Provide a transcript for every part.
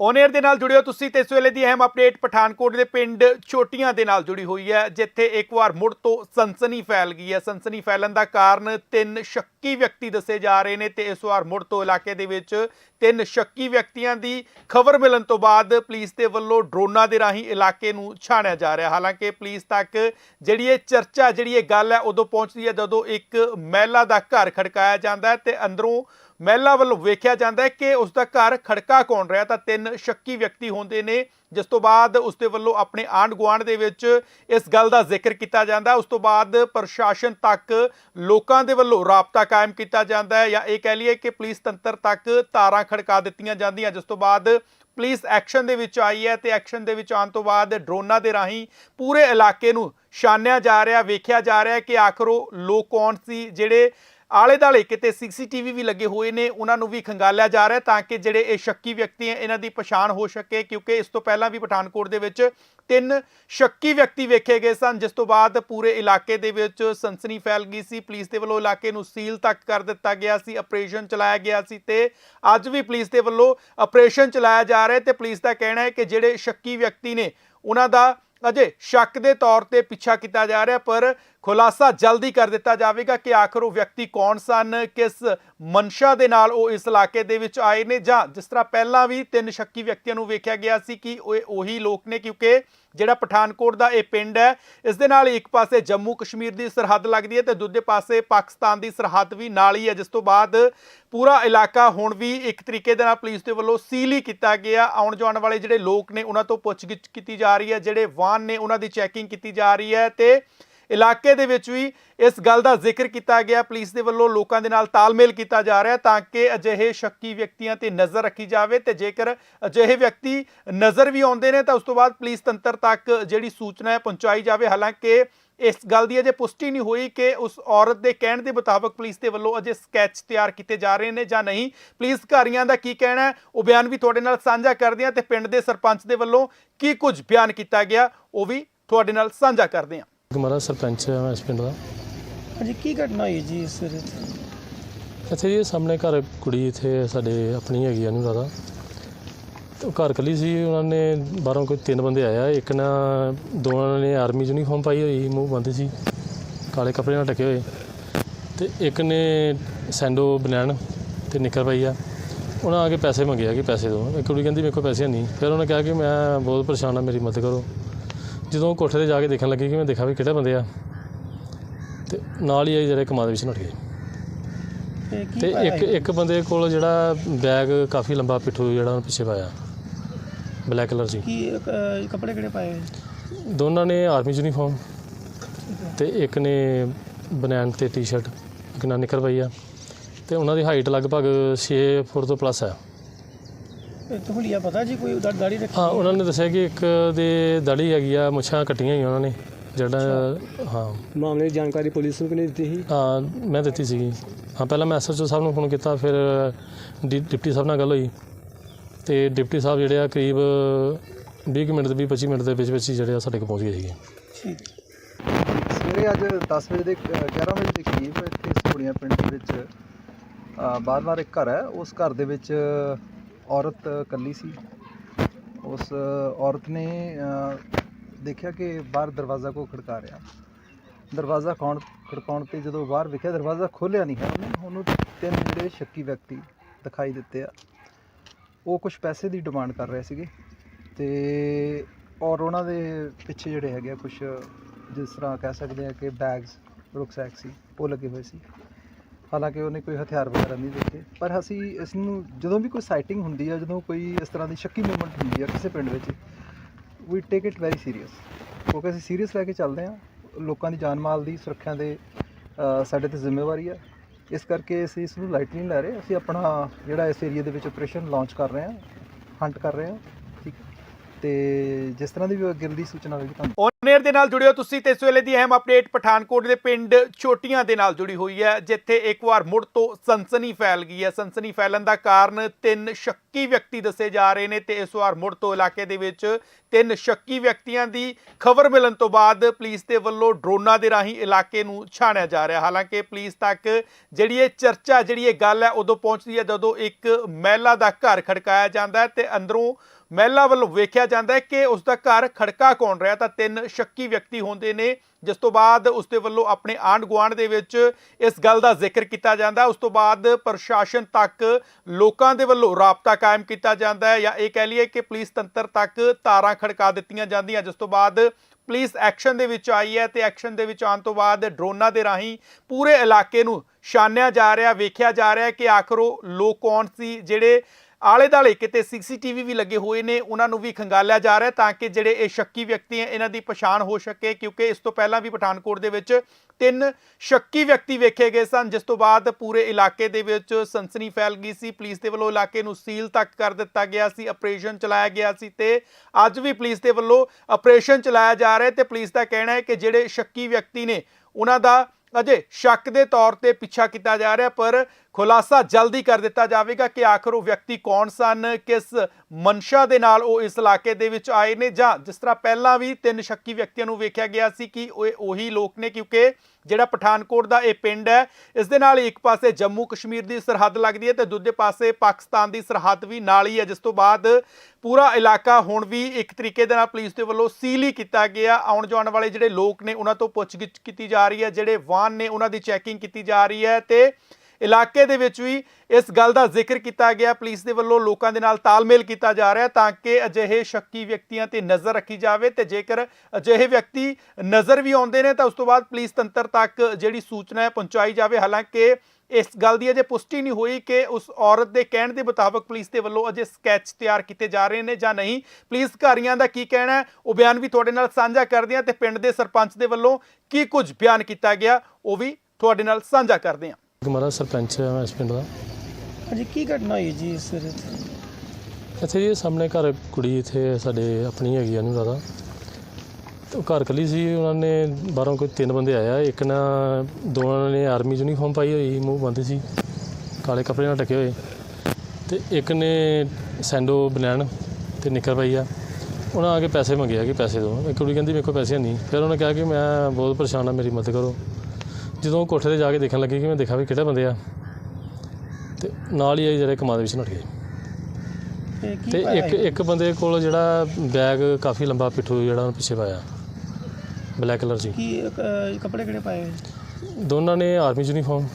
ਓਨੇਅਰ ਦੇ ਨਾਲ ਜੁੜਿਓ ਤੁਸੀਂ ਤੇ ਇਸ ਵੇਲੇ ਦੀ ਅਹਿਮ ਅਪਡੇਟ ਪਠਾਨਕੋਟ ਦੇ ਪਿੰਡ ਛੋਟੀਆਂ ਦੇ ਨਾਲ ਜੁੜੀ ਹੋਈ ਹੈ, ਜਿੱਥੇ ਇੱਕ ਵਾਰ ਮੁੜ ਤੋਂ ਸਨਸਨੀ ਫੈਲ ਗਈ ਹੈ। ਸਨਸਨੀ ਫੈਲਣ ਦਾ ਕਾਰਨ ਤਿੰਨ ਸ਼ੱਕੀ ਵਿਅਕਤੀ ਦੱਸੇ ਜਾ ਰਹੇ ਨੇ ਤੇ ਇਸ ਵਾਰ ਮੁੜ ਤੋਂ ਇਲਾਕੇ ਦੇ ਵਿੱਚ ਤਿੰਨ ਸ਼ੱਕੀ ਵਿਅਕਤੀਆਂ ਦੀ ਖਬਰ ਮਿਲਣ ਤੋਂ ਬਾਅਦ ਪੁਲਿਸ ਦੇ ਵੱਲੋਂ ਡਰੋਨਾਂ ਦੇ ਰਾਹੀਂ ਇਲਾਕੇ ਨੂੰ ਛਾਣਿਆ ਜਾ ਰਿਹਾ। ਹਾਲਾਂਕਿ ਪੁਲਿਸ ਤੱਕ ਜਿਹੜੀ ਇਹ ਚਰਚਾ, ਜਿਹੜੀ ਇਹ ਗੱਲ ਹੈ, ਉਦੋਂ ਪਹੁੰਚਦੀ ਹੈ ਜਦੋਂ ਇੱਕ ਮਹਿਲਾ ਦਾ ਘਰ ਖੜਕਾਇਆ ਜਾਂਦਾ ਹੈ ਤੇ ਅੰਦਰੋਂ ਮਹਿਲਾ ਵੱਲੋਂ ਵੇਖਿਆ ਜਾਂਦਾ ਹੈ ਕਿ ਉਸ ਦਾ ਘਰ ਖੜਕਾ ਕੌਣ ਰਿਹਾ ਤਾਂ ਤਿੰਨ ਸ਼ੱਕੀ ਵਿਅਕਤੀ ਹੁੰਦੇ ਨੇ, ਜਿਸ ਤੋਂ ਬਾਅਦ ਉਸ ਦੇ ਵੱਲੋਂ ਆਪਣੇ ਆਂਢ ਗੁਆਂਢ ਦੇ ਵਿੱਚ ਇਸ ਗੱਲ ਦਾ ਜ਼ਿਕਰ ਕੀਤਾ ਜਾਂਦਾ ਉਸ ਤੋਂ ਬਾਅਦ ਪ੍ਰਸ਼ਾਸਨ ਤੱਕ ਲੋਕਾਂ ਦੇ ਵੱਲੋਂ ਰਾਬਤਾ ਕਾਇਮ ਕੀਤਾ ਜਾਂਦਾ ਹੈ ਜਾਂ ਇਹ ਕਹਿ ਲਈਏ ਕਿ ਪੁਲਿਸ ਤੰਤਰ ਤੱਕ ਤਾਰਾਂ ਖੜਕਾ ਦਿੱਤੀਆਂ ਜਾਂਦੀਆਂ, ਜਿਸ ਤੋਂ ਬਾਅਦ ਪੁਲਿਸ ਐਕਸ਼ਨ ਦੇ ਵਿੱਚ ਆਈ ਹੈ ਤੇ ਐਕਸ਼ਨ ਦੇ ਵਿੱਚ ਆਉਣ ਤੋਂ ਬਾਅਦ ਡਰੋਨਾਂ ਦੇ ਰਾਹੀਂ ਪੂਰੇ ਇਲਾਕੇ ਨੂੰ ਛਾਨਿਆ ਜਾ ਰਿਹਾ, ਵੇਖਿਆ ਜਾ ਰਿਹਾ ਕਿ ਆਖਰ ਉਹ ਲੋਕ ਕੌਣ ਸੀ, ਜਿਹੜੇ ਆਲੇ ਦਾਲੇ ਕਿਤੇ ਸੀਸੀਟੀਵੀ ਵੀ ਲੱਗੇ ਹੋਏ ਨੇ, ਉਹਨਾਂ ਨੂੰ ਵੀ ਖੰਗਾਲਿਆ ਜਾ ਰਿਹਾ ਤਾਂ ਕਿ ਜਿਹੜੇ ਇਹ ਸ਼ੱਕੀ ਵਿਅਕਤੀ ਹੈ, ਇਹਨਾਂ ਦੀ ਪਛਾਣ ਹੋ ਸਕੇ, ਕਿਉਂਕਿ ਇਸ ਤੋਂ ਪਹਿਲਾਂ ਵੀ ਪਠਾਨਕੋਟ ਦੇ ਵਿੱਚ ਤਿੰਨ ਸ਼ੱਕੀ ਵਿਅਕਤੀ ਵੇਖੇ ਗਏ ਸਨ, ਜਿਸ ਤੋਂ ਬਾਅਦ ਪੂਰੇ ਇਲਾਕੇ ਦੇ ਵਿੱਚ ਸਨਸਨੀ ਫੈਲ ਗਈ ਸੀ। ਪੁਲਿਸ ਦੇ ਵੱਲੋਂ ਇਲਾਕੇ ਨੂੰ ਸੀਲ ਤੱਕ ਕਰ ਦਿੱਤਾ ਗਿਆ ਸੀ, ਆਪਰੇਸ਼ਨ ਚਲਾਇਆ ਗਿਆ ਸੀ ਤੇ ਅੱਜ ਵੀ ਪੁਲਿਸ ਦੇ ਵੱਲੋਂ ਆਪਰੇਸ਼ਨ ਚਲਾਇਆ ਜਾ ਰਿਹਾ ਹੈ ਤੇ ਪੁਲਿਸ ਦਾ ਕਹਿਣਾ ਹੈ ਕਿ ਜਿਹੜੇ ਸ਼ੱਕੀ ਵਿਅਕਤੀ ਨੇ, ਉਹਨਾਂ ਦਾ ਅਜੇ ਸ਼ੱਕ ਦੇ ਤੌਰ ਤੇ ਪਿੱਛਾ ਕੀਤਾ ਜਾ ਰਿਹਾ, ਪਰ ਖੁਲਾਸਾ ਜਲਦੀ ਕਰ ਦਿੱਤਾ ਜਾਵੇਗਾ ਕਿ ਆਖਰ ਉਹ ਵਿਅਕਤੀ ਕੌਣ ਸਨ, ਕਿਸ ਮਨਸ਼ਾ ਦੇ ਨਾਲ ਉਹ ਇਸ ਇਲਾਕੇ ਦੇ ਵਿੱਚ ਆਏ ਨੇ ਜਾਂ ਜਿਸ ਤਰ੍ਹਾਂ ਪਹਿਲਾਂ ਵੀ ਤਿੰਨ ਸ਼ੱਕੀ ਵਿਅਕਤੀਆਂ ਨੂੰ ਵੇਖਿਆ ਗਿਆ ਸੀ ਕਿ ਉਹ ਉਹੀ ਲੋਕ ਨੇ ਕਿਉਂਕਿ ਜਿਹੜਾ ਪਠਾਨਕੋਟ ਦਾ ਇਹ ਪਿੰਡ ਹੈ, ਇਸ ਦੇ ਨਾਲ ਇੱਕ ਪਾਸੇ ਜੰਮੂ ਕਸ਼ਮੀਰ ਦੀ ਸਰਹੱਦ ਲੱਗਦੀ ਹੈ ਤੇ ਦੂਜੇ ਪਾਸੇ ਪਾਕਿਸਤਾਨ ਦੀ ਸਰਹੱਦ ਵੀ ਨਾਲ ਹੀ ਹੈ, ਜਿਸ ਤੋਂ ਬਾਅਦ ਪੂਰਾ ਇਲਾਕਾ ਹੁਣ ਵੀ ਇੱਕ ਤਰੀਕੇ ਦੇ ਨਾਲ ਪੁਲਿਸ ਦੇ ਵੱਲੋਂ ਸੀਲ ਹੀ ਕੀਤਾ ਗਿਆ। ਆਉਣ ਜਾਣ ਵਾਲੇ ਜਿਹੜੇ ਲੋਕ ਨੇ, ਉਹਨਾਂ ਤੋਂ ਪੁੱਛਗਿੱਛ ਕੀਤੀ ਜਾ ਰਹੀ ਹੈ, ਜਿਹੜੇ ਵਾਹਨ ਨੇ, ਉਹਨਾਂ ਦੀ ਚੈਕਿੰਗ ਕੀਤੀ ਜਾ ਰਹੀ ਹੈ ਤੇ ਇਲਾਕੇ ਦੇ ਵਿੱਚ ਵੀ ਇਸ ਗੱਲ ਦਾ ਜ਼ਿਕਰ ਕੀਤਾ ਗਿਆ। ਪੁਲਿਸ ਦੇ ਵੱਲੋਂ ਲੋਕਾਂ ਦੇ ਨਾਲ ਤਾਲਮੇਲ ਕੀਤਾ ਜਾ ਰਿਹਾ ਤਾਂ ਕਿ ਅਜਿਹੇ ਸ਼ੱਕੀ ਵਿਅਕਤੀਆਂ ਤੇ ਨਜ਼ਰ ਰੱਖੀ ਜਾਵੇ ਤੇ ਜੇਕਰ ਅਜਿਹੇ ਵਿਅਕਤੀ ਨਜ਼ਰ ਵੀ ਆਉਂਦੇ ਨੇ ਤਾਂ ਉਸ ਤੋਂ ਬਾਅਦ ਪੁਲਿਸ ਤੰਤਰ ਤੱਕ ਜਿਹੜੀ ਸੂਚਨਾ ਹੈ ਪਹੁੰਚਾਈ ਜਾਵੇ। ਹਾਲਾਂਕਿ ਇਸ ਗੱਲ ਦੀ ਅਜੇ ਪੁਸ਼ਟੀ ਨਹੀਂ ਹੋਈ ਕਿ ਉਸ ਔਰਤ ਦੇ ਕਹਿਣ ਦੇ ਮੁਤਾਬਕ ਪੁਲਿਸ ਦੇ ਵੱਲੋਂ ਅਜੇ ਸਕੈਚ ਤਿਆਰ ਕੀਤੇ ਜਾ ਰਹੇ ਨੇ ਜਾਂ ਨਹੀਂ। ਪੁਲਿਸ ਅਧਿਕਾਰੀਆਂ ਦਾ ਕੀ ਕਹਿਣਾ ਹੈ ਉਹ ਬਿਆਨ ਵੀ ਤੁਹਾਡੇ ਨਾਲ ਸਾਂਝਾ ਕਰਦੇ ਹਾਂ ਤੇ ਪਿੰਡ ਦੇ ਸਰਪੰਚ ਦੇ ਵੱਲੋਂ ਕੀ ਕੁਝ ਬਿਆਨ ਕੀਤਾ ਗਿਆ ਉਹ ਵੀ ਤੁਹਾਡੇ ਨਾਲ ਸਾਂਝਾ ਕਰਦੇ ਹਾਂ। ਹਮਾਰਾ ਸਰਪੰਚ ਹੈ ਮੈਂ ਇਸ ਪਿੰਡ ਦਾ। ਹਾਂਜੀ ਕੀ ਘਟਨਾ ਹੋਈ ਜੀ ਇਸ ਵੇਲੇ? ਇੱਥੇ ਜੀ ਸਾਹਮਣੇ ਘਰ ਕੁੜੀ ਇੱਥੇ ਸਾਡੇ ਆਪਣੀ ਹੈਗੀ ਆ ਨੂੰ ਦਾਦਾ ਉਹ ਘਰ ਕੱਲੀ ਸੀ ਉਹਨਾਂ ਨੇ ਬਾਹਰੋਂ ਕੋਈ ਤਿੰਨ ਬੰਦੇ ਆਇਆ ਇੱਕ ਨਾ ਦੋਵਾਂ ਨੇ ਆਰਮੀ ਯੂਨੀਫਾਰਮ ਪਾਈ ਹੋਈ ਮੂੰਹ ਬੰਦ ਸੀ ਕਾਲੇ ਕੱਪੜੇ ਨਾਲ ਢਕੇ ਹੋਏ। ਤੇ ਇੱਕ ਨੇ ਸੈਂਡੋ ਬਨੈਣ ਤੇ ਨਿੱਕਰ ਪਾਈ ਆ। ਉਹਨਾਂ ਆ ਕੇ ਪੈਸੇ ਮੰਗੇ ਆ ਕਿ ਪੈਸੇ ਦਿਓ ਇੱਕ ਕੁੜੀ ਕਹਿੰਦੀ ਮੇਰੇ ਕੋਲ ਪੈਸੇ ਨਹੀਂ। ਫਿਰ ਉਹਨੇ ਕਿਹਾ ਕਿ ਮੈਂ ਬਹੁਤ ਪਰੇਸ਼ਾਨ ਆ ਮੇਰੀ ਮਦਦ ਕਰੋ। ਜਦੋਂ ਕੋਠੇ ਤੇ ਜਾ ਕੇ ਦੇਖਣ ਲੱਗੀ ਕਿ ਮੈਂ ਦੇਖਿਆ ਵੀ ਕਿਹੜੇ ਬੰਦੇ ਆ ਤੇ ਨਾਲ ਹੀ ਇਹ ਜਿਹੜੇ ਕਮਾਦ ਵਿੱਚ ਨੱਠ ਗਏ ਤੇ ਇੱਕ? ਇੱਕ ਬੰਦੇ ਕੋਲ ਜਿਹੜਾ ਬੈਗ ਕਾਫੀ ਲੰਬਾ ਪਿੱਠੂ ਜਿਹੜਾ ਉਹਨੇ ਪਿੱਛੇ ਪਾਇਆ ਬਲੈਕ ਕਲਰ ਸੀ ਕੀ ਕੱਪੜੇ ਕਿਹੜੇ ਪਾਏ? ਦੋਨਾਂ ਨੇ ਆਰਮੀ ਯੂਨੀਫਾਰਮ ਤੇ ਇੱਕ ਨੇ ਬਨੈਣ ਤੇ ਟੀ-ਸ਼ਰਟ ਇੱਕ ਨਾਲ ਨਿਕਰ ਪਾਈ ਆ ਤੇ ਉਹਨਾਂ ਦੀ ਹਾਈਟ ਲਗਭਗ 6 ਫੁੱਟ ਤੋਂ ਪਲੱਸ ਹੈ ਹੁਲੀਆ ਪਤਾ ਜੀ ਕੋਈ ਉਧਰ ਦਾੜੀ ਰੱਖੀ ਹਾਂ ਉਹਨਾਂ ਨੇ ਦੱਸਿਆ ਕਿ ਇੱਕ ਦੇ ਦਾੜੀ ਹੈਗੀ ਆ ਮੁੱਛਾਂ ਕੱਟੀਆਂ ਹੋਈਆਂ ਉਹਨਾਂ ਨੇ। ਜਿਹੜਾ ਹਾਂ। ਮਾਮਲੇ ਦੀ ਜਾਣਕਾਰੀ ਪੁਲਿਸ ਨੂੰ ਕਿਹਨੇ ਦਿੱਤੀ ਸੀ? ਹਾਂ ਮੈਂ ਦਿੱਤੀ ਸੀਗੀ। ਹਾਂ ਪਹਿਲਾਂ ਮੈਂ ਐਸਐਚਓ ਸਾਹਿਬ ਨੂੰ ਫੋਨ ਕੀਤਾ ਫਿਰ ਡੀ- ਡਿਪਟੀ ਸਾਹਿਬ ਨਾਲ ਗੱਲ ਹੋਈ। ਤੇ ਡਿਪਟੀ ਸਾਹਿਬ ਜਿਹੜੇ ਆ ਕਰੀਬ 20 ਕੁ ਮਿੰਟ ਦੇ 20 25 ਮਿੰਟ ਦੇ ਵਿੱਚ ਵਿੱਚ ਹੀ ਜਿਹੜੇ ਆ ਸਾਡੇ ਕੋਲ ਪਹੁੰਚ ਗਏ ਸੀਗੇ। ਠੀਕ। ਸਵੇਰੇ ਅੱਜ 10 ਵਜੇ ਦੇ ਅ, 11 ਵਜੇ ਦੇ ਕਰੀਬ ਇੱਥੇ ਸੋੜੀਆਂ ਪਿੰਡ ਦੇ ਵਿੱਚ ਅ, ਬਾਰ-ਬਾਰ ਇੱਕ ਘਰ ਹੈ। ਉਸ ਘਰ ਦੇ ਵਿੱਚ ਔਰਤ ਇਕੱਲੀ ਸੀ। ਉਸ ਔਰਤ ਨੇ ਦੇਖਿਆ ਕਿ ਬਾਹਰ ਦਰਵਾਜ਼ਾ ਕੋ ਖੜਕਾ ਰਿਹਾ ਦਰਵਾਜ਼ਾ ਕੌਣ ਖੜਕਾਉਣ ਤੇ ਜਦੋਂ ਬਾਹਰ ਵੇਖਿਆ, ਦਰਵਾਜ਼ਾ ਖੋਲ੍ਹਿਆ ਨਹੀਂ ਹੈ। ਉਹਨੇ ਉਹਨੂੰ ਤਿੰਨ ਜਿਹੜੇ ਸ਼ੱਕੀ ਵਿਅਕਤੀ ਦਿਖਾਈ ਦਿੱਤੇ ਆ। ਉਹ ਕੁਝ ਪੈਸੇ ਦੀ ਡਿਮਾਂਡ ਕਰ ਰਹੇ ਸੀਗੇ ਤੇ ਔਰ ਉਹਨਾਂ ਦੇ ਪਿੱਛੇ ਜਿਹੜੇ ਹੈਗੇ ਆ ਕੁਝ ਜਿਸ ਤਰ੍ਹਾਂ ਕਹਿ ਸਕਦੇ ਆ ਕਿ ਬੈਗਸ ਰੁਕਸੈਕ ਸੀ, ਉਹ ਲੱਗੇ ਹੋਏ ਸੀ। ਹਾਲਾਂਕਿ ਉਹਨੇ ਕੋਈ ਹਥਿਆਰ ਵਗੈਰਾ ਨਹੀਂ ਦੇਖੇ ਪਰ ਅਸੀਂ ਇਸ ਨੂੰ ਜਦੋਂ ਵੀ ਕੋਈ ਸਾਈਟਿੰਗ ਹੁੰਦੀ ਹੈ ਜਦੋਂ ਕੋਈ ਇਸ ਤਰ੍ਹਾਂ ਦੀ ਸ਼ੱਕੀ ਮੂਵਮੈਂਟ ਹੁੰਦੀ ਹੈ ਕਿਸੇ ਪਿੰਡ ਵਿੱਚ we take it very serious ਕਿਉਂਕਿ ਅਸੀਂ ਸੀਰੀਅਸ ਲੈ ਕੇ ਚੱਲਦੇ ਹਾਂ, ਲੋਕਾਂ ਦੀ ਜਾਨ ਮਾਲ ਦੀ, ਸੁਰੱਖਿਆ ਦੇ ਸਾਡੇ ਤੇ ਜ਼ਿੰਮੇਵਾਰੀ ਹੈ ਇਸ ਕਰਕੇ ਅਸੀਂ ਇਸ ਨੂੰ ਲਾਈਟਲੀ ਨਹੀਂ ਲੈ ਰਹੇ, ਅਸੀਂ ਆਪਣਾ ਜਿਹੜਾ ਇਸ ਏਰੀਆ ਦੇ ਵਿੱਚ ਆਪਰੇਸ਼ਨ ਲਾਂਚ ਕਰ ਰਹੇ ਹਾਂ ਹੰਟ ਕਰ ਰਹੇ ਹਾਂ, ਠੀਕ ਤੇ ਜਿਸ ਤਰ੍ਹਾਂ ਦੀ ਵੀ ਅੱਗੇ ਦੀ ਸੂਚਨਾ ਹੋਵੇਗੀ ਤੁਹਾਨੂੰ ਨੇਰ ਦੇ ਨਾਲ ਜੁੜਿਓ ਤੁਸੀਂ ਤੇ ਇਸ ਵੇਲੇ ਦੀ ਅਹਿਮ ਅਪਡੇਟ ਪਠਾਨਕੋਟ ਦੇ ਪਿੰਡ ਛੋਟੀਆਂ ਦੇ ਨਾਲ ਜੁੜੀ ਹੋਈ ਹੈ, ਜਿੱਥੇ ਇੱਕ ਵਾਰ ਮੁੜ ਤੋਂ ਸਨਸਨੀ ਫੈਲ ਗਈ ਹੈ। ਸਨਸਨੀ ਫੈਲਣ ਦਾ ਕਾਰਨ ਤਿੰਨ ਸ਼ੱਕੀ ਵਿਅਕਤੀ ਦੱਸੇ ਜਾ ਰਹੇ ਨੇ ਤੇ ਇਸ ਵਾਰ ਮੁੜ ਤੋਂ ਇਲਾਕੇ ਦੇ ਵਿੱਚ ਤਿੰਨ ਸ਼ੱਕੀ ਵਿਅਕਤੀਆਂ ਦੀ ਖਬਰ ਮਿਲਣ ਤੋਂ ਬਾਅਦ ਪੁਲਿਸ ਦੇ ਵੱਲੋਂ ਡਰੋਨਾਂ ਦੇ ਰਾਹੀਂ ਇਲਾਕੇ ਨੂੰ ਛਾਣਿਆ ਜਾ ਰਿਹਾ। ਹਾਲਾਂਕਿ ਪੁਲਿਸ ਤੱਕ ਜਿਹੜੀ ਇਹ ਚਰਚਾ, ਜਿਹੜੀ ਇਹ ਗੱਲ ਹੈ ਉਦੋਂ ਪਹੁੰਚਦੀ ਹੈ ਜਦੋਂ ਇੱਕ ਮਹਿਲਾ ਦਾ ਘਰ ਖੜਕਾਇਆ ਜਾਂਦਾ ਹੈ ਤੇ ਅੰਦਰੋਂ ਮਹਿਲਾ ਵੱਲੋਂ ਵੇਖਿਆ ਜਾਂਦਾ ਹੈ ਕਿ ਉਸ ਦਾ ਘਰ ਖੜਕਾ ਕੌਣ ਰਿਹਾ ਤਾਂ ਤਿੰਨ ਸ਼ੱਕੀ ਵਿਅਕਤੀ ਹੁੰਦੇ ਨੇ, ਜਿਸ ਤੋਂ ਬਾਅਦ ਉਸ ਦੇ ਵੱਲੋਂ ਆਪਣੇ ਆਂਢ ਗੁਆਂਢ ਦੇ ਵਿੱਚ ਇਸ ਗੱਲ ਦਾ ਜ਼ਿਕਰ ਕੀਤਾ ਜਾਂਦਾ। ਉਸ ਤੋਂ ਬਾਅਦ ਪ੍ਰਸ਼ਾਸਨ ਤੱਕ ਲੋਕਾਂ ਦੇ ਵੱਲੋਂ ਰਾਬਤਾ ਕਾਇਮ ਕੀਤਾ ਜਾਂਦਾ ਹੈ ਜਾਂ ਇਹ ਕਹਿ ਲਈਏ ਕਿ ਪੁਲਿਸ ਤੰਤਰ ਤੱਕ ਤਾਰਾਂ ਖੜਕਾ ਦਿੱਤੀਆਂ ਜਾਂਦੀਆਂ। ਜਿਸ ਤੋਂ ਬਾਅਦ ਪੁਲਿਸ ਐਕਸ਼ਨ ਦੇ ਵਿੱਚ ਆਈ ਹੈ ਤੇ ਐਕਸ਼ਨ ਦੇ ਵਿੱਚ ਆਉਣ ਤੋਂ ਬਾਅਦ ਡਰੋਨਾਂ ਦੇ ਰਾਹੀਂ ਪੂਰੇ ਇਲਾਕੇ ਨੂੰ ਛਾਨਿਆ ਜਾ ਰਿਹਾ, ਵੇਖਿਆ ਜਾ ਰਿਹਾ ਕਿ ਆਖਰ ਉਹ ਲੋਕ ਕੌਣ ਸੀ, ਜਿਹੜੇ ਆਲੇ ਦਾਲੇ ਕਿਤੇ ਸੀਸੀਟੀਵੀ ਵੀ ਲੱਗੇ ਹੋਏ ਨੇ, ਉਹਨਾਂ ਨੂੰ ਵੀ ਖੰਗਾਲਿਆ ਜਾ ਰਿਹਾ ਤਾਂ ਕਿ ਜਿਹੜੇ ਇਹ ਸ਼ੱਕੀ ਵਿਅਕਤੀ ਹੈ, ਇਹਨਾਂ ਦੀ ਪਛਾਣ ਹੋ ਸਕੇ, ਕਿਉਂਕਿ ਇਸ ਤੋਂ ਪਹਿਲਾਂ ਵੀ ਪਠਾਨਕੋਟ ਦੇ ਵਿੱਚ ਤਿੰਨ ਸ਼ੱਕੀ ਵਿਅਕਤੀ ਵੇਖੇ ਗਏ ਸਨ, ਜਿਸ ਤੋਂ ਬਾਅਦ ਪੂਰੇ ਇਲਾਕੇ ਦੇ ਵਿੱਚ ਸਨਸਨੀ ਫੈਲ ਗਈ ਸੀ। ਪੁਲਿਸ ਦੇ ਵੱਲੋਂ ਇਲਾਕੇ ਨੂੰ ਸੀਲ ਤੱਕ ਕਰ ਦਿੱਤਾ ਗਿਆ ਸੀ, ਆਪਰੇਸ਼ਨ ਚਲਾਇਆ ਗਿਆ ਸੀ ਤੇ ਅੱਜ ਵੀ ਪੁਲਿਸ ਦੇ ਵੱਲੋਂ ਆਪਰੇਸ਼ਨ ਚਲਾਇਆ ਜਾ ਰਿਹਾ ਹੈ ਤੇ ਪੁਲਿਸ ਦਾ ਕਹਿਣਾ ਹੈ ਕਿ ਜਿਹੜੇ ਸ਼ੱਕੀ ਵਿਅਕਤੀ ਨੇ, ਉਹਨਾਂ ਦਾ ਅਜੇ ਸ਼ੱਕ ਦੇ ਤੌਰ ਤੇ ਪਿੱਛਾ ਕੀਤਾ ਜਾ ਰਿਹਾ, ਪਰ ਖੁਲਾਸਾ ਜਲਦੀ ਕਰ ਦਿੱਤਾ ਜਾਵੇਗਾ ਕਿ ਆਖਰ ਉਹ ਵਿਅਕਤੀ ਕੌਣ ਸਨ, ਕਿਸ ਮਨਸ਼ਾ ਦੇ ਨਾਲ ਉਹ ਇਸ ਇਲਾਕੇ ਦੇ ਵਿੱਚ ਆਏ ਨੇ, ਜਾਂ ਜਿਸ ਤਰ੍ਹਾਂ ਪਹਿਲਾਂ ਵੀ ਤਿੰਨ ਸ਼ੱਕੀ ਵਿਅਕਤੀਆਂ ਨੂੰ ਵੇਖਿਆ ਗਿਆ ਸੀ ਕਿ ਉਹ ਉਹੀ ਲੋਕ ਨੇ, ਕਿਉਂਕਿ ਜਿਹੜਾ ਪਠਾਨਕੋਟ ਦਾ ਇਹ ਪਿੰਡ ਹੈ, ਇਸ ਦੇ ਨਾਲ ਇੱਕ ਪਾਸੇ ਜੰਮੂ ਕਸ਼ਮੀਰ ਦੀ ਸਰਹੱਦ ਲੱਗਦੀ ਹੈ ਤੇ ਦੂਜੇ ਪਾਸੇ ਪਾਕਿਸਤਾਨ ਦੀ ਸਰਹੱਦ ਵੀ ਨਾਲ ਹੀ ਹੈ, ਜਿਸ ਤੋਂ ਬਾਅਦ ਪੂਰਾ ਇਲਾਕਾ ਹੁਣ ਵੀ ਇੱਕ ਤਰੀਕੇ ਦੇ ਨਾਲ ਪੁਲਿਸ ਦੇ ਵੱਲੋਂ ਸੀਲ ਹੀ ਕੀਤਾ ਗਿਆ। ਆਉਣ ਜਾਣ ਵਾਲੇ ਜਿਹੜੇ ਲੋਕ ਨੇ, ਉਹਨਾਂ ਤੋਂ ਪੁੱਛਗਿੱਛ ਕੀਤੀ ਜਾ ਰਹੀ ਹੈ, ਜਿਹੜੇ ਵਾਹਨ ਨੇ, ਉਹਨਾਂ ਦੀ ਚੈਕਿੰਗ ਕੀਤੀ ਜਾ ਰਹੀ ਹੈ ਤੇ ਇਲਾਕੇ ਦੇ ਵਿੱਚ ਵੀ ਇਸ ਗੱਲ ਦਾ ਜ਼ਿਕਰ ਕੀਤਾ ਗਿਆ। ਪੁਲਿਸ ਦੇ ਵੱਲੋਂ ਲੋਕਾਂ ਦੇ ਨਾਲ ਤਾਲਮੇਲ ਕੀਤਾ ਜਾ ਰਿਹਾ ਤਾਂ ਕਿ ਅਜਿਹੇ ਸ਼ੱਕੀ ਵਿਅਕਤੀਆਂ ਤੇ ਨਜ਼ਰ ਰੱਖੀ ਜਾਵੇ ਤੇ ਜੇਕਰ ਅਜਿਹੇ ਵਿਅਕਤੀ ਨਜ਼ਰ ਵੀ ਆਉਂਦੇ ਨੇ ਤਾਂ ਉਸ ਤੋਂ ਬਾਅਦ ਪੁਲਿਸ ਤੰਤਰ ਤੱਕ ਜਿਹੜੀ ਸੂਚਨਾ ਹੈ ਪਹੁੰਚਾਈ ਜਾਵੇ। ਹਾਲਾਂਕਿ ਇਸ ਗੱਲ ਦੀ ਅਜੇ ਪੁਸ਼ਟੀ ਨਹੀਂ ਹੋਈ ਕਿ ਉਸ ਔਰਤ ਦੇ ਕਹਿਣ ਦੇ ਮੁਤਾਬਕ ਪੁਲਿਸ ਦੇ ਵੱਲੋਂ ਅਜੇ ਸਕੈਚ ਤਿਆਰ ਕੀਤੇ ਜਾ ਰਹੇ ਨੇ ਜਾਂ ਨਹੀਂ। ਪੁਲਿਸ ਅਧਿਕਾਰੀਆਂ ਦਾ ਕੀ ਕਹਿਣਾ ਹੈ ਉਹ ਬਿਆਨ ਵੀ ਤੁਹਾਡੇ ਨਾਲ ਸਾਂਝਾ ਕਰਦੇ ਹਾਂ ਤੇ ਪਿੰਡ ਦੇ ਸਰਪੰਚ ਦੇ ਵੱਲੋਂ ਕੀ ਕੁਝ ਬਿਆਨ ਕੀਤਾ ਗਿਆ ਉਹ ਵੀ ਤੁਹਾਡੇ ਨਾਲ ਸਾਂਝਾ ਕਰਦੇ ਹਾਂ। ਇੱਕ ਮਾਰਾ ਸਰਪੰਚ ਹੈ ਮੈਂ ਇਸ ਪਿੰਡ ਦਾ। ਹਾਂਜੀ ਕੀ ਘਟਨਾ ਹੋਈ ਜੀ ਇਸ ਵੇਲੇ? ਇੱਥੇ ਜੀ ਸਾਹਮਣੇ ਘਰ ਕੁੜੀ ਇੱਥੇ ਸਾਡੇ ਆਪਣੀ ਹੈਗੀ ਆ ਨੂੰ ਜ਼ਿਆਦਾ ਉਹ ਘਰ ਕੱਲੀ ਸੀ ਉਹਨਾਂ ਨੇ ਬਾਹਰੋਂ ਕੋਈ ਤਿੰਨ ਬੰਦੇ ਆਇਆ ਇੱਕ ਨਾ ਦੋਵਾਂ ਨੇ ਆਰਮੀ ਯੂਨੀਫਾਰਮ ਪਾਈ ਹੋਈ ਮੂੰਹ ਬੰਦ ਸੀ ਕਾਲੇ ਕੱਪੜੇ ਨਾਲ ਢਕੇ ਹੋਏ। ਤੇ ਇੱਕ ਨੇ ਸੈਂਡੋ ਬਨੈਣ ਤੇ ਨਿੱਕਰ ਪਾਈ ਆ। ਉਹਨਾਂ ਆ ਕੇ ਪੈਸੇ ਮੰਗੇ ਆ ਕਿ ਪੈਸੇ ਦਿਓ ਇੱਕ ਕੁੜੀ ਕਹਿੰਦੀ ਮੇਰੇ ਕੋਲ ਪੈਸੇ ਨਹੀਂ। ਫਿਰ ਉਹਨੇ ਕਿਹਾ ਕਿ ਮੈਂ ਬਹੁਤ ਪਰੇਸ਼ਾਨ ਆ ਮੇਰੀ ਮਦਦ ਕਰੋ। ਜਦੋਂ ਕੋਠੇ ਤੇ ਜਾ ਕੇ ਦੇਖਣ ਲੱਗੀ ਕਿ ਮੈਂ ਦੇਖਾਂ ਵੀ ਕਿਹੜੇ ਬੰਦੇ ਆ ਤੇ ਨਾਲ ਹੀ ਇਹ ਜਿਹੜੇ ਕਮਾਦ ਵਿੱਚ ਨੱਠ ਗਏ। ਤੇ ਇੱਕ ਇੱਕ ਬੰਦੇ ਕੋਲ ਜਿਹੜਾ ਬੈਗ ਕਾਫੀ ਲੰਬਾ ਪਿੱਠੂ ਜਿਹੜਾ ਉਹਨੇ ਪਿੱਛੇ ਪਾਇਆ ਬਲੈਕ ਕਲਰ ਸੀ ਕੀ ਕੱਪੜੇ ਕਿਹੜੇ ਪਾਏ ਹੋਏ? ਦੋਨਾਂ ਨੇ ਆਰਮੀ ਯੂਨੀਫਾਰਮ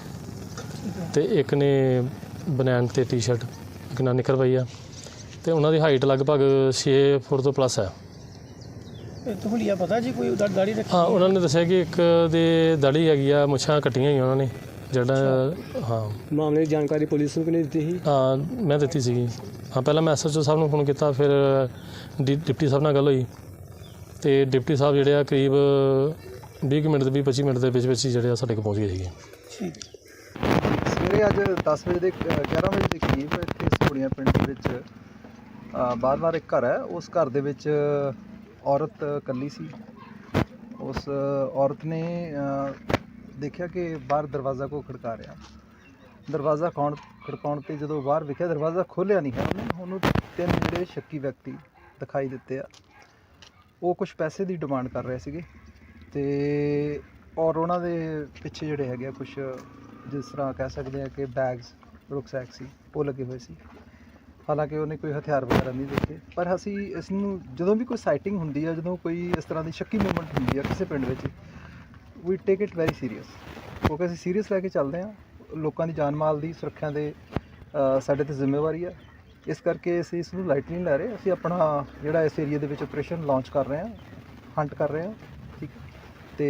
ਤੇ ਇੱਕ ਨੇ ਬਨੈਣ ਤੇ ਟੀ-ਸ਼ਰਟ ਇੱਕ ਨਾਲ ਨਿਕਰ ਪਾਈ ਆ ਤੇ ਉਹਨਾਂ ਦੀ ਹਾਈਟ ਲਗਭਗ 6 ਫੁੱਟ ਤੋਂ ਪਲੱਸ ਹੈ ਹੁਲੀਆ ਪਤਾ ਜੀ ਕੋਈ ਦਾੜੀ ਰੱਖੀ ਹਾਂ ਉਹਨਾਂ ਨੇ ਦੱਸਿਆ ਕਿ ਇੱਕ ਦੇ ਦਾੜੀ ਹੈਗੀ ਆ ਮੁੱਛਾਂ ਕੱਟੀਆਂ ਹੋਈਆਂ ਉਹਨਾਂ ਨੇ ਜਿਹੜਾ ਹਾਂ। ਮਾਮਲੇ ਦੀ ਜਾਣਕਾਰੀ ਪੁਲਿਸ ਨੂੰ ਕਿਹਨੇ ਦਿੱਤੀ ਸੀ? ਹਾਂ ਮੈਂ ਦਿੱਤੀ ਸੀਗੀ। ਹਾਂ ਪਹਿਲਾਂ ਮੈਂ ਐਸਐਚਓ ਸਾਹਿਬ ਨੂੰ ਫੋਨ ਕੀਤਾ ਫਿਰ ਡੀ- ਡਿਪਟੀ ਸਾਹਿਬ ਨਾਲ ਗੱਲ ਹੋਈ। ਤੇ ਡਿਪਟੀ ਸਾਹਿਬ ਜਿਹੜੇ ਆ ਕਰੀਬ 20 ਕੁ ਮਿੰਟ ਦੇ 20 25 ਮਿੰਟ ਦੇ ਵਿੱਚ ਵਿੱਚ ਹੀ ਜਿਹੜੇ ਆ ਸਾਡੇ ਕੋਲ ਪਹੁੰਚ ਗਏ ਸੀਗੇ। ਠੀਕ। ਸਵੇਰੇ ਅੱਜ 10 ਵਜੇ ਦੇ ਅ, 11 ਵਜੇ ਦੇ ਕਰੀਬ ਇੱਥੇ ਸੋੜੀਆਂ ਪਿੰਡ ਦੇ ਵਿੱਚ ਅ, ਬਾਰ-ਬਾਰ ਇੱਕ ਘਰ ਹੈ। ਉਸ ਘਰ ਦੇ ਵਿੱਚ ਔਰਤ ਇਕੱਲੀ ਸੀ। ਉਸ ਔਰਤ ਨੇ ਦੇਖਿਆ ਕਿ ਬਾਹਰ ਦਰਵਾਜ਼ਾ ਕੋ ਖੜਕਾ ਰਿਹਾ ਦਰਵਾਜ਼ਾ ਕੌਣ ਖੜਕਾਉਣ ਤੇ ਜਦੋਂ ਬਾਹਰ ਵੇਖਿਆ, ਦਰਵਾਜ਼ਾ ਖੋਲ੍ਹਿਆ ਨਹੀਂ ਹੈ। ਉਹਨੇ ਉਹਨੂੰ ਤਿੰਨ ਜਿਹੜੇ ਸ਼ੱਕੀ ਵਿਅਕਤੀ ਦਿਖਾਈ ਦਿੱਤੇ ਆ। ਉਹ ਕੁਝ ਪੈਸੇ ਦੀ ਡਿਮਾਂਡ ਕਰ ਰਹੇ ਸੀਗੇ ਤੇ ਔਰ ਉਹਨਾਂ ਦੇ ਪਿੱਛੇ ਜਿਹੜੇ ਹੈਗੇ ਆ ਕੁਝ ਜਿਸ ਤਰ੍ਹਾਂ ਕਹਿ ਸਕਦੇ ਆ ਕਿ ਬੈਗਸ ਰੁਕਸੈਕ ਸੀ, ਉਹ ਲੱਗੇ ਹੋਏ ਸੀ। ਹਾਲਾਂਕਿ ਉਹਨੇ ਕੋਈ ਹਥਿਆਰ ਵਗੈਰਾ ਨਹੀਂ ਦੇਖੇ ਪਰ ਅਸੀਂ ਇਸ ਨੂੰ ਜਦੋਂ ਵੀ ਕੋਈ ਸਾਈਟਿੰਗ ਹੁੰਦੀ ਹੈ ਜਦੋਂ ਕੋਈ ਇਸ ਤਰ੍ਹਾਂ ਦੀ ਸ਼ੱਕੀ ਮੂਵਮੈਂਟ ਹੁੰਦੀ ਹੈ ਕਿਸੇ ਪਿੰਡ ਵਿੱਚ we take it very serious ਕਿਉਂਕਿ ਅਸੀਂ ਸੀਰੀਅਸ ਲੈ ਕੇ ਚੱਲਦੇ ਹਾਂ, ਲੋਕਾਂ ਦੀ ਜਾਨ ਮਾਲ ਦੀ, ਸੁਰੱਖਿਆ ਦੇ ਸਾਡੇ ਤੇ ਜ਼ਿੰਮੇਵਾਰੀ ਹੈ ਇਸ ਕਰਕੇ ਅਸੀਂ ਇਸ ਨੂੰ ਲਾਈਟਲੀ ਨਹੀਂ ਲੈ ਰਹੇ ਅਸੀਂ ਆਪਣਾ ਜਿਹੜਾ ਇਸ ਏਰੀਆ ਦੇ ਵਿੱਚ ਆਪਰੇਸ਼ਨ ਲਾਂਚ ਕਰ ਰਹੇ ਹਾਂ ਹੰਟ ਕਰ ਰਹੇ ਹਾਂ। ਤੇ